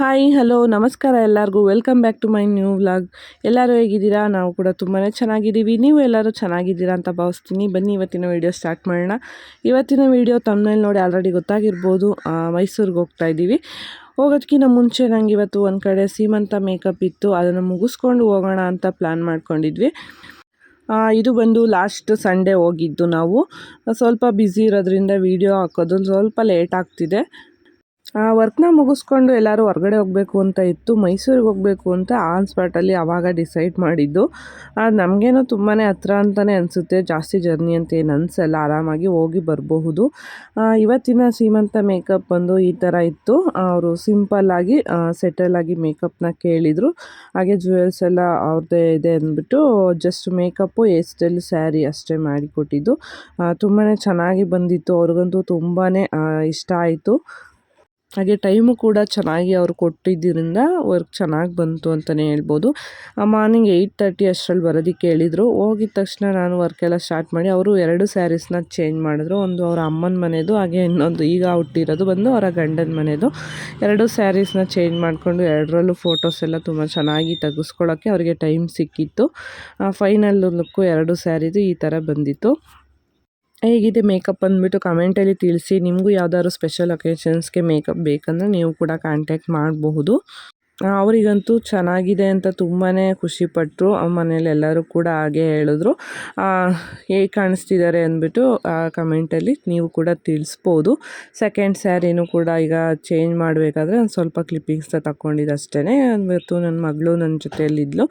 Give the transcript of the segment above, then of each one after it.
Hi hello ನಮಸ್ಕಾರ ಎಲ್ಲರಿಗೂ. Welcome back to my new vlog ಎಲ್ಲರೂ ಹೇಗಿದ್ದೀರಾ? ನಾವು ಕೂಡ ತುಂಬಾ ಚೆನ್ನಾಗಿದ್ದೀವಿ. ನೀವು ಎಲ್ಲರೂ ಚೆನ್ನಾಗಿದ್ದೀರಾ ಅಂತ ಭಾವಿಸ್ತೀನಿ. ಬನ್ನಿ, ಇವತ್ತಿನ ವೀಡಿಯೋ ಸ್ಟಾರ್ಟ್ ಮಾಡೋಣ. ಇವತ್ತಿನ ವೀಡಿಯೋ ತಮ್ಮನೇಲಿ ನೋಡಿ ಆಲ್ರೆಡಿ ಗೊತ್ತಾಗಿರ್ಬೋದು. ಮೈಸೂರಿಗೆ ಹೋಗ್ತಾ ಇದ್ದೀವಿ. ಹೋಗೋದಕ್ಕಿಂತ ಮುಂಚೆ ನಂಗೆ ಇವತ್ತು ಒಂದು ಕಡೆ ಸೀಮಂತ ಮೇಕಪ್ ಇತ್ತು. ಅದನ್ನು ಮುಗಿಸ್ಕೊಂಡು ಹೋಗೋಣ ಅಂತ ಪ್ಲ್ಯಾನ್ ಮಾಡ್ಕೊಂಡಿದ್ವಿ. ಇದು ಬಂದು ಲಾಸ್ಟ್ ಸಂಡೇ ಹೋಗಿದ್ದು ನಾವು. ಸ್ವಲ್ಪ ಬ್ಯುಸಿ ಇರೋದ್ರಿಂದ ವೀಡಿಯೋ ಹಾಕೋದು ಸ್ವಲ್ಪ ಲೇಟ್ ಆಗ್ತಿದೆ. ವರ್ಕ್ನ ಮುಗಿಸ್ಕೊಂಡು ಎಲ್ಲರೂ ಹೊರಗಡೆ ಹೋಗಬೇಕು ಅಂತ ಇತ್ತು. ಮೈಸೂರಿಗೆ ಹೋಗಬೇಕು ಅಂತ ಆನ್ ಸ್ಪಾಟಲ್ಲಿ ಆವಾಗ ಡಿಸೈಡ್ ಮಾಡಿದ್ದು. ನಮಗೇನೋ ತುಂಬಾ ಹತ್ರ ಅಂತಲೇ ಅನಿಸುತ್ತೆ. ಜಾಸ್ತಿ ಜರ್ನಿ ಅಂತ ಏನು ಅನಿಸಲ್ಲ. ಆರಾಮಾಗಿ ಹೋಗಿ ಬರಬಹುದು. ಇವತ್ತಿನ ಸೀಮಂತ ಮೇಕಪ್ ಬಂದು ಈ ಥರ ಇತ್ತು. ಅವರು ಸಿಂಪಲ್ಲಾಗಿ ಸೆಟಲ್ ಆಗಿ ಮೇಕಪ್ನ ಕೇಳಿದರು. ಹಾಗೆ ಜುವೆಲ್ಸ್ ಎಲ್ಲ ಅವ್ರದ್ದೇ ಇದೆ ಅಂದ್ಬಿಟ್ಟು ಜಸ್ಟ್ ಮೇಕಪ್ಪು ಹೇರ್ ಸ್ಯಾರಿ ಅಷ್ಟೇ ಮಾಡಿಕೊಟ್ಟಿದ್ದು. ತುಂಬಾ ಚೆನ್ನಾಗಿ ಬಂದಿತ್ತು. ಅವ್ರಿಗಂತೂ ತುಂಬಾ ಇಷ್ಟ ಆಯಿತು. ಹಾಗೆ ಟೈಮು ಕೂಡ ಚೆನ್ನಾಗಿ ಅವರು ಕೊಟ್ಟಿದ್ದರಿಂದ ವರ್ಕ್ ಚೆನ್ನಾಗಿ ಬಂತು ಅಂತಲೇ ಹೇಳ್ಬೋದು. ಮಾರ್ನಿಂಗ್ ಏಯ್ಟ್ ತರ್ಟಿ ಅಷ್ಟರಲ್ಲಿ ಬರೋದಕ್ಕೆ ಹೇಳಿದರು ಹೋಗಿದ ತಕ್ಷಣ ನಾನು ವರ್ಕೆಲ್ಲ ಸ್ಟಾರ್ಟ್ ಮಾಡಿ ಅವರು ಎರಡು ಸ್ಯಾರೀಸ್ನ ಚೇಂಜ್ ಮಾಡಿದ್ರು. ಒಂದು ಅವರ ಅಮ್ಮನ ಮನೆಯದು ಹಾಗೆ ಇನ್ನೊಂದು ಈಗ ಹುಟ್ಟಿರೋದು ಬಂದು ಅವರ ಗಂಡನ ಮನೆಯದು ಎರಡು ಸ್ಯಾರೀಸ್ನ ಚೇಂಜ್ ಮಾಡಿಕೊಂಡು ಎರಡರಲ್ಲೂ ಫೋಟೋಸ್ ಎಲ್ಲ ತುಂಬ ಚೆನ್ನಾಗಿ ತೆಗೆಸ್ಕೊಳ್ಳೋಕ್ಕೆ ಅವರಿಗೆ ಟೈಮ್ ಸಿಕ್ಕಿತ್ತು. ಫೈನಲ್ ಲುಕ್ಕು ಎರಡು ಸ್ಯಾರಿದು ಈ ಥರ ಬಂದಿತ್ತು. ಹೇಗಿದೆ ಮೇಕಪ್ ಅಂದ್ಬಿಟ್ಟು ಕಮೆಂಟಲ್ಲಿ ತಿಳಿಸಿ. ನಿಮಗೂ ಯಾವ್ದಾದ್ರು ಸ್ಪೆಷಲ್ ಒಕೇಶನ್ಸ್ಗೆ ಮೇಕಪ್ ಬೇಕಂದರೆ ನೀವು ಕೂಡ ಕಾಂಟ್ಯಾಕ್ಟ್ ಮಾಡಬಹುದು. ಅವರಿಗಂತೂ ಚೆನ್ನಾಗಿದೆ ಅಂತ ತುಂಬಾ ಖುಷಿಪಟ್ಟರು ಮನೇಲಿ ಎಲ್ಲರೂ ಕೂಡ ಹಾಗೆ ಹೇಳಿದ್ರು. ಹೇಗೆ ಕಾಣಿಸ್ತಿದ್ದಾರೆ ಅಂದ್ಬಿಟ್ಟು ಆ ಕಮೆಂಟಲ್ಲಿ ನೀವು ಕೂಡ ತಿಳಿಸ್ಬೋದು. ಸೆಕೆಂಡ್ ಸ್ಯಾರಿನೂ ಕೂಡ ಈಗ ಚೇಂಜ್ ಮಾಡಬೇಕಾದ್ರೆ ಒಂದು ಸ್ವಲ್ಪ ಕ್ಲಿಪ್ಪಿಂಗ್ಸ್ನ ತಗೊಂಡಿದ್ದು ಅಷ್ಟೇ ಇವತ್ತು ನನ್ನ ಮಗಳು ನನ್ನ ಜೊತೆಯಲ್ಲಿದ್ಲು.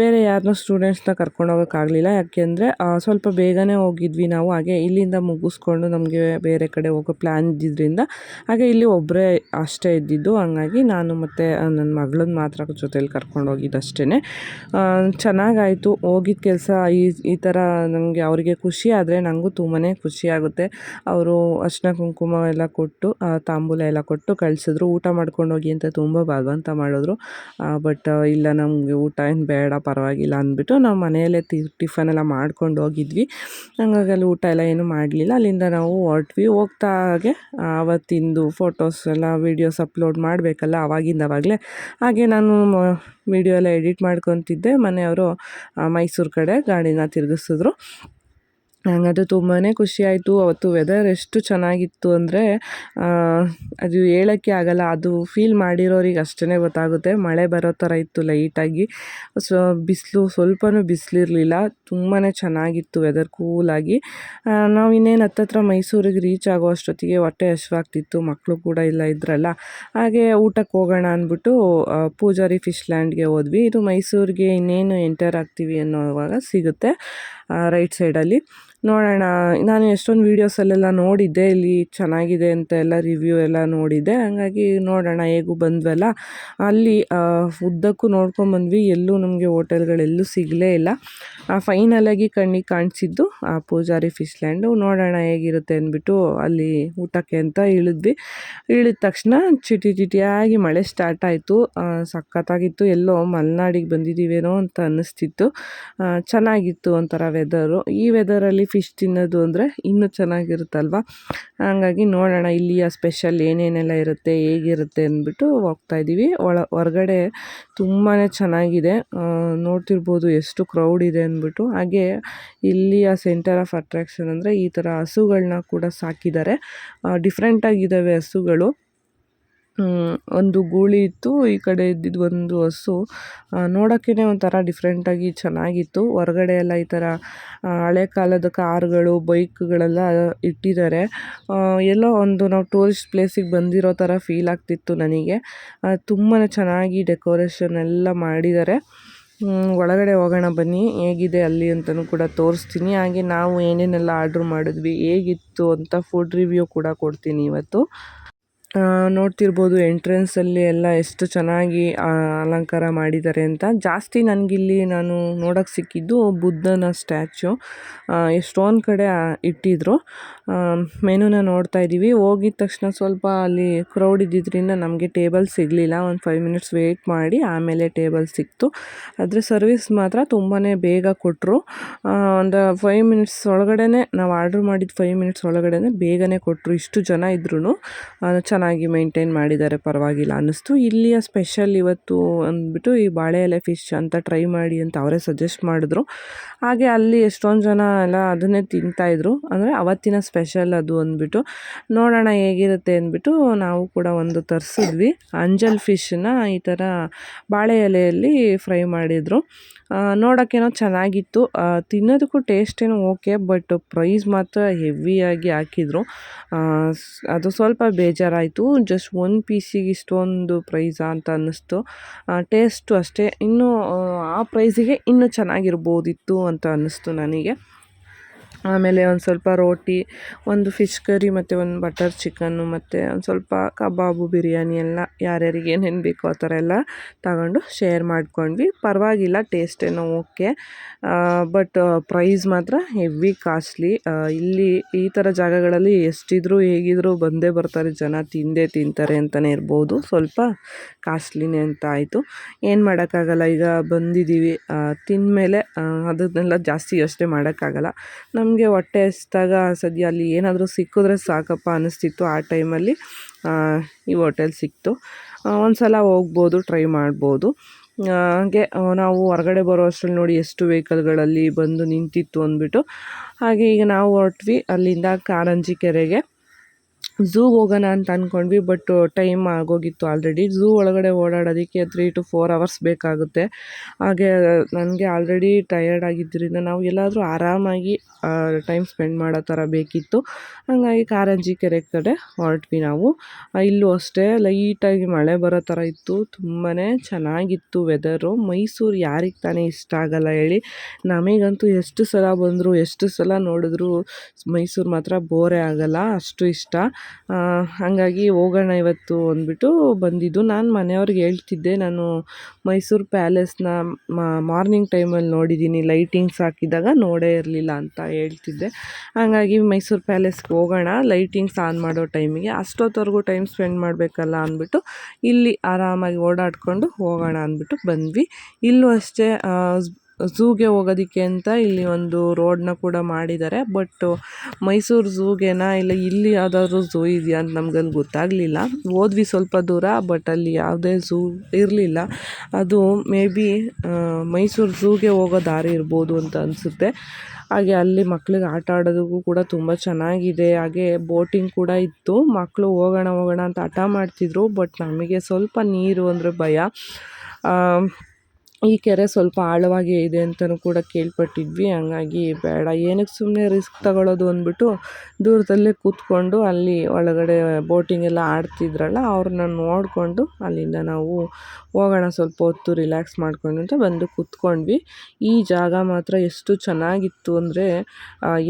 ಬೇರೆ ಯಾರನ್ನೂ ಸ್ಟೂಡೆಂಟ್ಸ್ನ ಕರ್ಕೊಂಡು ಹೋಗೋಕ್ಕಾಗಲಿಲ್ಲ ಯಾಕೆಂದರೆ ಸ್ವಲ್ಪ ಬೇಗನೆ ಹೋಗಿದ್ವಿ ನಾವು. ಹಾಗೆ ಇಲ್ಲಿಂದ ಮುಗಿಸ್ಕೊಂಡು ನಮಗೆ ಬೇರೆ ಕಡೆ ಹೋಗೋ ಪ್ಲ್ಯಾನ್ ಇದ್ದಿದ್ದರಿಂದ ಹಾಗೆ ಇಲ್ಲಿ ಒಬ್ಬರೇ ಅಷ್ಟೇ ಇದ್ದಿದ್ದು. ಹಂಗಾಗಿ ನಾನು ಮತ್ತು ನನ್ನ ಮಗಳನ್ನ ಮಾತ್ರ ಜೊತೇಲಿ ಕರ್ಕೊಂಡು ಹೋಗಿದ್ದು ಅಷ್ಟೇ ಚೆನ್ನಾಗಾಯಿತು. ಹೋಗಿದ್ದ ಕೆಲಸ ಈ ಈ ಥರ ನನಗೆ ಅವರಿಗೆ ಖುಷಿ ಆದರೆ ನನಗೂ ತುಂಬಾ ಖುಷಿ ಆಗುತ್ತೆ. ಅವರು ಅರ್ಶಿನ ಕುಂಕುಮ ಎಲ್ಲ ಕೊಟ್ಟು ತಾಂಬೂಲ ಎಲ್ಲ ಕೊಟ್ಟು ಕಳಿಸಿದ್ರು. ಊಟ ಮಾಡ್ಕೊಂಡು ಹೋಗಿ ಅಂತ ತುಂಬ ಭಾಗವಂತ ಮಾಡಿದ್ರು. ಬಟ್ ಇಲ್ಲ ನಮಗೆ ಊಟ ಏನು ಬೇಡ, ಪರವಾಗಿಲ್ಲ ಅಂದ್ಬಿಟ್ಟು ನಾವು ಮನೆಯಲ್ಲೇ ತಿ, ಟಿಫನ್ ಎಲ್ಲ ಮಾಡ್ಕೊಂಡು ಹೋಗಿದ್ವಿ ಹಂಗಾಗಿ ಅಲ್ಲಿ ಊಟ ಎಲ್ಲ ಏನೂ ಮಾಡಲಿಲ್ಲ. ಅಲ್ಲಿಂದ ನಾವು ಹೊರಟ್ವಿ. ಹೋಗ್ತಾ ಹಾಗೆ ಆವತ್ತಿಂದು ಫೋಟೋಸ್ ಎಲ್ಲ ವೀಡಿಯೋಸ್ ಅಪ್ಲೋಡ್ ಮಾಡಬೇಕಲ್ಲ ಆವಾಗಿಂದ ಆವಾಗಲೇ ಹಾಗೆ ನಾನು ವೀಡಿಯೋ ಎಲ್ಲ ಎಡಿಟ್ ಮಾಡ್ಕೊತಿದ್ದೆ. ಮನೆಯವರು ಮೈಸೂರು ಕಡೆ ಗಾಡಿನ ತಿರುಗಿಸಿದ್ರು. ನನಗದು ತುಂಬಾ ಖುಷಿ ಆಯಿತು. ಅವತ್ತು ವೆದರ್ ಎಷ್ಟು ಚೆನ್ನಾಗಿತ್ತು ಅಂದರೆ ಅದು ಹೇಳೋಕ್ಕೆ ಆಗಲ್ಲ. ಅದು ಫೀಲ್ ಮಾಡಿರೋರಿಗೆ ಅಷ್ಟೇ ಗೊತ್ತಾಗುತ್ತೆ. ಮಳೆ ಬರೋ ಥರ ಇತ್ತು ಲೈಟಾಗಿ ಸೊ, ಬಿಸಿಲು ಸ್ವಲ್ಪನೂ ಬಿಸಿಲಿರಲಿಲ್ಲ. ತುಂಬಾ ಚೆನ್ನಾಗಿತ್ತು ವೆದರ್ ಕೂಲಾಗಿ ನಾವು ಇನ್ನೇನು ಹತ್ತತ್ರ ಮೈಸೂರಿಗೆ ರೀಚ್ ಆಗೋ ಅಷ್ಟೊತ್ತಿಗೆ ಹೊಟ್ಟೆ ಹಶ್ವಾಗ್ತಿತ್ತು ಮಕ್ಕಳು ಕೂಡ ಇಲ್ಲ ಇದ್ರಲ್ಲ. ಹಾಗೆ ಊಟಕ್ಕೆ ಹೋಗೋಣ ಅಂದ್ಬಿಟ್ಟು ಪೂಜಾರಿ ಫಿಶ್ ಲ್ಯಾಂಡ್ಗೆ ಹೋದ್ವಿ. ಇದು ಮೈಸೂರಿಗೆ ಇನ್ನೇನು ಎಂಟರ್ ಆಗ್ತೀವಿ ಅನ್ನೋವಾಗ ಸಿಗುತ್ತೆ ರೈಟ್ ಸೈಡಲ್ಲಿ ನೋಡೋಣ. ನಾನು ಎಷ್ಟೊಂದು ವೀಡಿಯೋಸಲ್ಲೆಲ್ಲ ನೋಡಿದ್ದೆ, ಇಲ್ಲಿ ಚೆನ್ನಾಗಿದೆ ಅಂತ ಎಲ್ಲ ರಿವ್ಯೂ ಎಲ್ಲ ನೋಡಿದ್ದೆ. ಹಾಗಾಗಿ ನೋಡೋಣ, ಹೇಗೂ ಬಂದ್ವಲ್ಲ. ಅಲ್ಲಿ ಉದ್ದಕ್ಕೂ ನೋಡ್ಕೊಂಬಂದ್ವಿ ಎಲ್ಲೂ ನಮಗೆ ಹೋಟೆಲ್ಗಳೆಲ್ಲೂ ಸಿಗಲೇ ಇಲ್ಲ. ಫೈನಲಾಗಿ ಕಣ್ಣಿಗೆ ಕಾಣಿಸಿದ್ದು, ಆ, ಪೂಜಾರಿ ಫಿಶ್ ಲ್ಯಾಂಡು ನೋಡೋಣ ಹೇಗಿರುತ್ತೆ ಅಂದ್ಬಿಟ್ಟು ಅಲ್ಲಿ ಊಟಕ್ಕೆ ಅಂತ ಇಳಿದ್ವಿ. ಇಳಿದ ತಕ್ಷಣ ಚಿಟಿ ಚಿಟಿಯಾಗಿ ಮಳೆ ಸ್ಟಾರ್ಟ್ ಆಯಿತು. ಸಖತ್ತಾಗಿತ್ತು. ಎಲ್ಲೋ ಮಲೆನಾಡಿಗೆ ಬಂದಿದ್ದೀವೇನೋ ಅಂತ ಅನ್ನಿಸ್ತಿತ್ತು. ಚೆನ್ನಾಗಿತ್ತು ಒಂಥರ ವೆದರು ಈ ವೆದರಲ್ಲಿ ಫಿಶ್ ತಿನ್ನೋದು ಅಂದರೆ ಇನ್ನೂ ಚೆನ್ನಾಗಿರುತ್ತಲ್ವ? ಹಾಗಾಗಿ ನೋಡೋಣ ಇಲ್ಲಿಯ ಸ್ಪೆಷಲ್ ಏನೇನೆಲ್ಲ ಇರುತ್ತೆ, ಹೇಗಿರುತ್ತೆ ಅಂದ್ಬಿಟ್ಟು ಹೋಗ್ತಾಯಿದ್ದೀವಿ ಒಳ, ಹೊರಗಡೆ ತುಂಬಾ ಚೆನ್ನಾಗಿದೆ. ನೋಡ್ತಿರ್ಬೋದು ಎಷ್ಟು ಕ್ರೌಡ್ ಇದೆ ಅಂದ್ಬಿಟ್ಟು. ಹಾಗೆ ಇಲ್ಲಿಯ ಸೆಂಟರ್ ಆಫ್ ಅಟ್ರಾಕ್ಷನ್ ಅಂದರೆ ಈ ಥರ ಹಸುಗಳನ್ನ ಕೂಡ ಸಾಕಿದ್ದಾರೆ. ಡಿಫ್ರೆಂಟಾಗಿದ್ದಾವೆ ಹಸುಗಳು. ಒಂದು ಗೂಳಿ ಇತ್ತು, ಈ ಕಡೆ ಇದ್ದಿದ್ದು ಒಂದು ಹಸು. ನೋಡೋಕ್ಕೇ ಒಂಥರ ಡಿಫ್ರೆಂಟಾಗಿ ಚೆನ್ನಾಗಿತ್ತು. ಹೊರಗಡೆ ಎಲ್ಲ ಈ ಥರ ಹಳೆ ಕಾಲದ ಕಾರುಗಳು, ಬೈಕ್ಗಳೆಲ್ಲ ಇಟ್ಟಿದ್ದಾರೆ. ಎಲ್ಲೋ ಒಂದು ನಾವು ಟೂರಿಸ್ಟ್ ಪ್ಲೇಸಿಗೆ ಬಂದಿರೋ ಥರ ಫೀಲ್ ಆಗ್ತಿತ್ತು ನನಗೆ. ತುಂಬಾ ಚೆನ್ನಾಗಿ ಡೆಕೋರೇಷನ್ ಎಲ್ಲ ಮಾಡಿದ್ದಾರೆ. ಒಳಗಡೆ ಹೋಗೋಣ ಬನ್ನಿ. ಹೇಗಿದೆ ಅಲ್ಲಿ ಅಂತಲೂ ಕೂಡ ತೋರಿಸ್ತೀನಿ. ಹಾಗೆ ನಾವು ಏನೇನೆಲ್ಲ ಆರ್ಡ್ರ್ ಮಾಡಿದ್ವಿ, ಹೇಗಿತ್ತು ಅಂತ ಫುಡ್ ರಿವ್ಯೂ ಕೂಡ ಕೊಡ್ತೀನಿ ಇವತ್ತು. ನೋಡ್ತಿರ್ಬೋದು ಎಂಟ್ರೆನ್ಸಲ್ಲಿ ಎಲ್ಲ ಎಷ್ಟು ಚೆನ್ನಾಗಿ ಅಲಂಕಾರ ಮಾಡಿದ್ದಾರೆ ಅಂತ. ಜಾಸ್ತಿ ನನಗಿಲ್ಲಿ ನಾನು ನೋಡೋಕ್ಕೆ ಸಿಕ್ಕಿದ್ದು ಬುದ್ಧನ ಸ್ಟ್ಯಾಚು ಎಷ್ಟೊಂದು ಕಡೆ ಇಟ್ಟಿದ್ರು. ಮೆನುನ ನೋಡ್ತಾ ಇದ್ದೀವಿ ಹೋಗಿದ ತಕ್ಷಣ ಸ್ವಲ್ಪ ಅಲ್ಲಿ ಕ್ರೌಡ್ ಇದ್ದಿದ್ದರಿಂದ ನಮಗೆ ಟೇಬಲ್ ಸಿಗಲಿಲ್ಲ. ಒಂದು ಫೈವ್ ಮಿನಿಟ್ಸ್ ವೇಟ್ ಮಾಡಿ ಆಮೇಲೆ ಟೇಬಲ್ ಸಿಕ್ತು. ಆದರೆ ಸರ್ವಿಸ್ ಮಾತ್ರ ತುಂಬಾ ಬೇಗ ಕೊಟ್ಟರು ಒಂದು ಫೈವ್ ಮಿನಿಟ್ಸ್ ಒಳಗಡೆ ನಾವು ಆರ್ಡ್ರ್ ಮಾಡಿದ ಫೈವ್ ಮಿನಿಟ್ಸ್ ಒಳಗಡೆ ಬೇಗನೆ ಕೊಟ್ಟರು ಇಷ್ಟು ಜನ ಇದ್ರೂ ಚೆನ್ನಾಗಿ ಮೇಂಟೈನ್ ಮಾಡಿದ್ದಾರೆ, ಪರವಾಗಿಲ್ಲ ಅನ್ನಿಸ್ತು. ಇಲ್ಲಿಯ ಸ್ಪೆಷಲ್ ಇವತ್ತು ಅಂದ್ಬಿಟ್ಟು ಈ ಬಾಳೆ ಎಲೆ ಫಿಶ್ ಅಂತ ಟ್ರೈ ಮಾಡಿ ಅಂತ ಅವರೇ ಸಜೆಸ್ಟ್ ಮಾಡಿದ್ರು. ಹಾಗೆ ಅಲ್ಲಿ ಎಷ್ಟೊಂದು ಜನ ಎಲ್ಲ ಅದನ್ನೇ ತಿಂತಾಯಿದ್ರು ಅಂದರೆ ಅವತ್ತಿನ ಸ್ಪೆಷಲ್ ಅದು ಅಂದ್ಬಿಟ್ಟು ನೋಡೋಣ ಹೇಗಿರುತ್ತೆ ಅಂದ್ಬಿಟ್ಟು ನಾವು ಕೂಡ ಒಂದು ತರಿಸಿದ್ವಿ. ಅಂಜಲ್ ಫಿಶ್ನ ಈ ಥರ ಬಾಳೆ ಎಲೆಯಲ್ಲಿ ಫ್ರೈ ಮಾಡಿದರು. ನೋಡೋಕ್ಕೇನೋ ಚೆನ್ನಾಗಿತ್ತು. ತಿನ್ನೋದಕ್ಕೂ ಟೇಸ್ಟ್ ಏನೋ ಓಕೆ, ಬಟ್ ಪ್ರೈಸ್ ಮಾತ್ರ ಹೆವಿಯಾಗಿ ಹಾಕಿದ್ರು. ಅದು ಸ್ವಲ್ಪ ಬೇಜಾರಾಯಿತು. ಜಸ್ಟ್ ಒನ್ ಪೀಸಿಗೆ ಇಷ್ಟೊಂದು ಪ್ರೈಸಾ ಅಂತ ಅನ್ನಿಸ್ತು. ಟೇಸ್ಟು ಅಷ್ಟೇ. ಇನ್ನೂ, ಆ ಪ್ರೈಸಿಗೆ ಇನ್ನೂ ಚೆನ್ನಾಗಿರ್ಬೋದಿತ್ತು ಅಂತ ಅನ್ನಿಸ್ತು ನನಗೆ. ಆಮೇಲೆ ಒಂದು ಸ್ವಲ್ಪ ರೋಟಿ, ಒಂದು ಫಿಶ್ ಕರಿ ಮತ್ತು ಒಂದು ಬಟರ್ ಚಿಕನ್ನು ಮತ್ತು ಒಂದು ಸ್ವಲ್ಪ ಕಬಾಬು, ಬಿರಿಯಾನಿ ಎಲ್ಲ ಯಾರ್ಯಾರಿಗೆ ಏನೇನು ಬೇಕೋ ಆ ಥರ ಎಲ್ಲ ತಗೊಂಡು ಶೇರ್ ಮಾಡ್ಕೊಂಡ್ವಿ. ಪರವಾಗಿಲ್ಲ ಟೇಸ್ಟ್ ಏನೋ ಓಕೆ ಬಟ್ ಪ್ರೈಸ್ ಮಾತ್ರ ಹೆವಿ ಕಾಸ್ಟ್ಲಿ ಇಲ್ಲಿ ಈ ಥರ ಜಾಗಗಳಲ್ಲಿ ಎಷ್ಟಿದ್ರು ಹೇಗಿದ್ರು ಬಂದೇ ಬರ್ತಾರೆ, ಜನ ತಿಂದೇ ತಿಂತಾರೆ ಅಂತಲೇ ಇರ್ಬೋದು. ಸ್ವಲ್ಪ ಕಾಸ್ಟ್ಲಿನೇ ಅಂತ ಆಯಿತು. ಏನು ಮಾಡೋಕ್ಕಾಗಲ್ಲ, ಈಗ ಬಂದಿದ್ದೀವಿ ತಿಂದಮೇಲೆ ಅದನ್ನೆಲ್ಲ ಜಾಸ್ತಿ ಯೋಚನೆ ಮಾಡೋಕ್ಕಾಗಲ್ಲ. ನಮಗೆ ಹೊಟ್ಟೆ ಹಸ್ದಾಗ ಸದ್ಯ ಅಲ್ಲಿ ಏನಾದರೂ ಸಿಕ್ಕಿದ್ರೆ ಸಾಕಪ್ಪ ಅನ್ನಿಸ್ತಿತ್ತು ಆ ಟೈಮಲ್ಲಿ. ಈ ಹೋಟೆಲ್ ಸಿಕ್ತು. ಒಂದು ಸಲ ಹೋಗ್ಬೋದು, ಟ್ರೈ ಮಾಡ್ಬೋದು. ಹಾಗೆ ನಾವು ಹೊರಗಡೆ ಬರೋ ಅಷ್ಟ್ರಲ್ಲಿ ನೋಡಿ ಎಷ್ಟು ವೆಹಿಕಲ್ಗಳಲ್ಲಿ ಬಂದು ನಿಂತಿತ್ತು ಅಂದ್ಬಿಟ್ಟು. ಹಾಗೆ ಈಗ ನಾವು ಹೊರಟ್ವಿ ಅಲ್ಲಿಂದ ಕಾರಂಜಿ ಕೆರೆಗೆ. ಝೂಗೆ ಹೋಗೋಣ ಅಂತ ಅಂದ್ಕೊಂಡ್ವಿ ಬಟ್ ಟೈಮ್ ಆಗೋಗಿತ್ತು ಆಲ್ರೆಡಿ ಝೂ ಒಳಗಡೆ ಓಡಾಡೋದಕ್ಕೆ ತ್ರೀ ಟು ಫೋರ್ ಅವರ್ಸ್ ಬೇಕಾಗುತ್ತೆ. ಹಾಗೆ ನನಗೆ ಆಲ್ರೆಡಿ ಟಯರ್ಡ್ ಆಗಿದ್ದರಿಂದ ನಾವು ಎಲ್ಲಾದರೂ ಆರಾಮಾಗಿ ಟೈಮ್ ಸ್ಪೆಂಡ್ ಮಾಡೋ ಥರ ಬೇಕಿತ್ತು. ಹಾಗಾಗಿ ಕಾರಂಜಿ ಕೆರೆ ಕಡೆ ಹೊರಟ್ವಿ ನಾವು. ಇಲ್ಲೂ ಅಷ್ಟೇ ಲೈಟಾಗಿ ಮಳೆ ಬರೋ ಥರ ಇತ್ತು. ತುಂಬಾ ಚೆನ್ನಾಗಿತ್ತು ವೆದರು ಮೈಸೂರು ಯಾರಿಗೆ ತಾನೇ ಇಷ್ಟ ಆಗಲ್ಲ ಹೇಳಿ. ನಮಗಂತೂ ಎಷ್ಟು ಸಲ ಬಂದರೂ, ಎಷ್ಟು ಸಲ ನೋಡಿದ್ರು ಮೈಸೂರು ಮಾತ್ರ ಬೋರೇ ಆಗಲ್ಲ, ಅಷ್ಟು ಇಷ್ಟ. ಹಾಗಾಗಿ ಹೋಗೋಣ ಇವತ್ತು ಅಂದ್ಬಿಟ್ಟು ಬಂದಿದ್ದು. ನಾನು ಮನೆಯವ್ರಿಗೆ ಹೇಳ್ತಿದ್ದೆ, ನಾನು ಮೈಸೂರು ಪ್ಯಾಲೇಸ್ನ ಮಾರ್ನಿಂಗ್ ಟೈಮಲ್ಲಿ ನೋಡಿದ್ದೀನಿ, ಲೈಟಿಂಗ್ಸ್ ಹಾಕಿದಾಗ ನೋಡೇ ಇರಲಿಲ್ಲ ಅಂತ ಹೇಳ್ತಿದ್ದೆ. ಹಾಗಾಗಿ ಮೈಸೂರು ಪ್ಯಾಲೇಸ್ಗೆ ಹೋಗೋಣ, ಲೈಟಿಂಗ್ಸ್ ಆನ್ ಮಾಡೋ ಟೈಮಿಗೆ. ಅಷ್ಟೊತ್ತವರೆಗೂ ಟೈಮ್ ಸ್ಪೆಂಡ್ ಮಾಡಬೇಕಲ್ಲ ಅಂದ್ಬಿಟ್ಟು ಇಲ್ಲಿ ಆರಾಮಾಗಿ ಓಡಾಡಿಕೊಂಡು ಹೋಗೋಣ ಅಂದ್ಬಿಟ್ಟು ಬಂದ್ವಿ. ಇಲ್ಲೂ ಅಷ್ಟೇ ಝೂಗೆ ಹೋಗೋದಕ್ಕೆ ಅಂತ ಇಲ್ಲಿ ಒಂದು ರೋಡನ್ನ ಕೂಡ ಮಾಡಿದ್ದಾರೆ. ಬಟ್ ಮೈಸೂರು ಝೂಗೆನಾ ಇಲ್ಲ, ಇಲ್ಲಿ ಯಾವುದಾದ್ರೂ ಝೂ ಇದೆಯಾ ಅಂತ ನಮ್ಗಲ್ಲಿ ಗೊತ್ತಾಗಲಿಲ್ಲ. ಹೋದ್ವಿ ಸ್ವಲ್ಪ ದೂರ, ಬಟ್ ಅಲ್ಲಿ ಯಾವುದೇ ಝೂ ಇರಲಿಲ್ಲ. ಅದು ಮೇ ಬಿ ಮೈಸೂರು ಝೂಗೆ ಹೋಗೋ ದಾರಿ ಇರ್ಬೋದು ಅಂತ ಅನಿಸುತ್ತೆ. ಹಾಗೆ ಅಲ್ಲಿ ಮಕ್ಳಿಗೆ ಆಟ ಆಡೋದಕ್ಕೂ ಕೂಡ ತುಂಬ ಚೆನ್ನಾಗಿದೆ. ಹಾಗೆ ಬೋಟಿಂಗ್ ಕೂಡ ಇತ್ತು. ಮಕ್ಕಳು ಹೋಗೋಣ ಹೋಗೋಣ ಅಂತ ಹಠ ಮಾಡ್ತಿದ್ರು, ಬಟ್ ನಮಗೆ ಸ್ವಲ್ಪ ನೀರು ಅಂದರೆ ಭಯ. ಈ ಕೆರೆ ಸ್ವಲ್ಪ ಆಳವಾಗಿ ಇದೆ ಅಂತಲೂ ಕೂಡ ಕೇಳ್ಪಟ್ಟಿದ್ವಿ. ಹಂಗಾಗಿ ಬೇಡ, ಏನಕ್ಕೆ ಸುಮ್ಮನೆ ರಿಸ್ಕ್ ತಗೊಳ್ಳೋದು ಅಂದ್ಬಿಟ್ಟು ದೂರದಲ್ಲೇ ಕೂತ್ಕೊಂಡು ಅಲ್ಲಿ ಒಳಗಡೆ ಬೋಟಿಂಗ್ ಎಲ್ಲ ಆಡ್ತಿದ್ರಲ್ಲ, ಅವ್ರನ್ನ ನೋಡಿಕೊಂಡು ಅಲ್ಲಿಂದ ನಾವು ಹೋಗೋಣ, ಸ್ವಲ್ಪ ಹೊತ್ತು ರಿಲ್ಯಾಕ್ಸ್ ಮಾಡ್ಕೊಂಡು ಅಂತ ಬಂದು ಕೂತ್ಕೊಂಡ್ವಿ. ಈ ಜಾಗ ಮಾತ್ರ ಎಷ್ಟು ಚೆನ್ನಾಗಿತ್ತು ಅಂದರೆ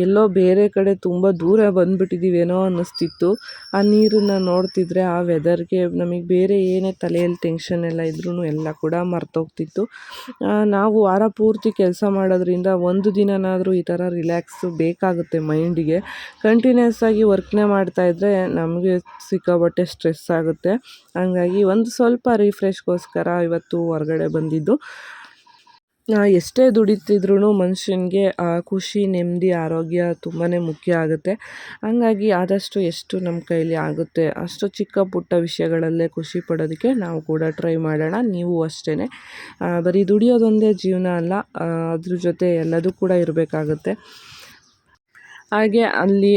ಎಲ್ಲೋ ಬೇರೆ ಕಡೆ ತುಂಬ ದೂರ ಬಂದುಬಿಟ್ಟಿದ್ದೀವೇನೋ ಅನ್ನಿಸ್ತಿತ್ತು. ಆ ನೀರನ್ನು ನೋಡ್ತಿದ್ರೆ, ಆ ವೆದರ್ಗೆ ನಮಗೆ ಬೇರೆ ಏನೇ ತಲೆಯಲ್ಲಿ ಟೆನ್ಷನ್ ಎಲ್ಲ ಇದ್ರೂ ಎಲ್ಲ ಕೂಡ ಮರ್ತೋಗ್ತಿತ್ತು ನಾವು ವಾರ ಪೂರ್ತಿ ಕೆಲಸ ಮಾಡೋದ್ರಿಂದ ಒಂದು ದಿನನಾದರೂ ಈ ಥರ ರಿಲ್ಯಾಕ್ಸು ಬೇಕಾಗುತ್ತೆ ಮೈಂಡಿಗೆ ಕಂಟಿನ್ಯೂಸ್ ಆಗಿ ವರ್ಕ್ನೇ ಮಾಡ್ತಾಯಿದ್ರೆ ನಮಗೆ ಸಿಕ್ಕಾಪಟ್ಟೆ ಸ್ಟ್ರೆಸ್ ಆಗುತ್ತೆ. ಹಂಗಾಗಿ ಒಂದು ಸ್ವಲ್ಪ ರಿಫ್ರೆಶ್ಗೋಸ್ಕರ ಇವತ್ತು ಹೊರಗಡೆ ಬಂದಿದ್ದು. ಎಷ್ಟೇ ದುಡಿತಿದ್ರೂ ಮನುಷ್ಯನಿಗೆ ಖುಷಿ, ನೆಮ್ಮದಿ, ಆರೋಗ್ಯ ತುಂಬಾ ಮುಖ್ಯ ಆಗುತ್ತೆ. ಹಂಗಾಗಿ ಆದಷ್ಟು ಎಷ್ಟು ನಮ್ಮ ಕೈಲಿ ಆಗುತ್ತೆ, ಅಷ್ಟು ಚಿಕ್ಕ ಪುಟ್ಟ ವಿಷಯಗಳಲ್ಲೇ ಖುಷಿ ಪಡೋದಕ್ಕೆ ನಾವು ಕೂಡ ಟ್ರೈ ಮಾಡೋಣ. ನೀವು ಅಷ್ಟೇ ಬರೀ ದುಡಿಯೋದೊಂದೇ ಜೀವನ ಅಲ್ಲ ಅದ್ರ ಜೊತೆ ಎಲ್ಲದೂ ಕೂಡ ಇರಬೇಕಾಗುತ್ತೆ. ಹಾಗೆ ಅಲ್ಲಿ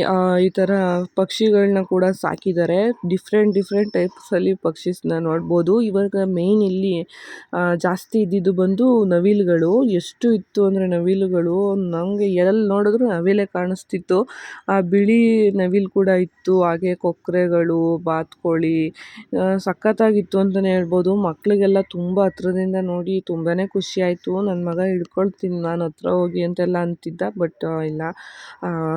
ಈ ಥರ ಪಕ್ಷಿಗಳನ್ನ ಕೂಡ ಸಾಕಿದ್ದಾರೆ. ಡಿಫ್ರೆಂಟ್ ಡಿಫ್ರೆಂಟ್ ಟೈಪ್ಸಲ್ಲಿ ಪಕ್ಷಿಸನ್ನ ನೋಡ್ಬೋದು. ಇವಾಗ ಮೇಯ್ನ್ ಇಲ್ಲಿ ಜಾಸ್ತಿ ಇದ್ದಿದ್ದು ಬಂದು ನವಿಲುಗಳು. ಎಷ್ಟು ಇತ್ತು ಅಂದರೆ ನವಿಲುಗಳು. ನಮಗೆ ಎಲ್ಲಿ ನೋಡಿದ್ರು ನವಿಲೇ ಕಾಣಿಸ್ತಿತ್ತು. ಆ, ಬಿಳಿ ನವಿಲು ಕೂಡ ಇತ್ತು. ಹಾಗೆ ಕೊಕ್ಕರೆಗಳು ಬಾತುಕೋಳಿ ಸಖತ್ತಾಗಿತ್ತು ಅಂತಲೇ ಹೇಳ್ಬೋದು. ಮಕ್ಕಳಿಗೆಲ್ಲ ತುಂಬ ಹತ್ರದಿಂದ ನೋಡಿ ತುಂಬಾ ಖುಷಿ ಆಯಿತು. ನನ್ನ ಮಗ ಹಿಡ್ಕೊಳ್ತೀನಿ, ನಾನು ಹತ್ರ ಹೋಗಿ ಅಂತೆಲ್ಲ ಅಂತಿದ್ದ, ಬಟ್ ಇಲ್ಲ.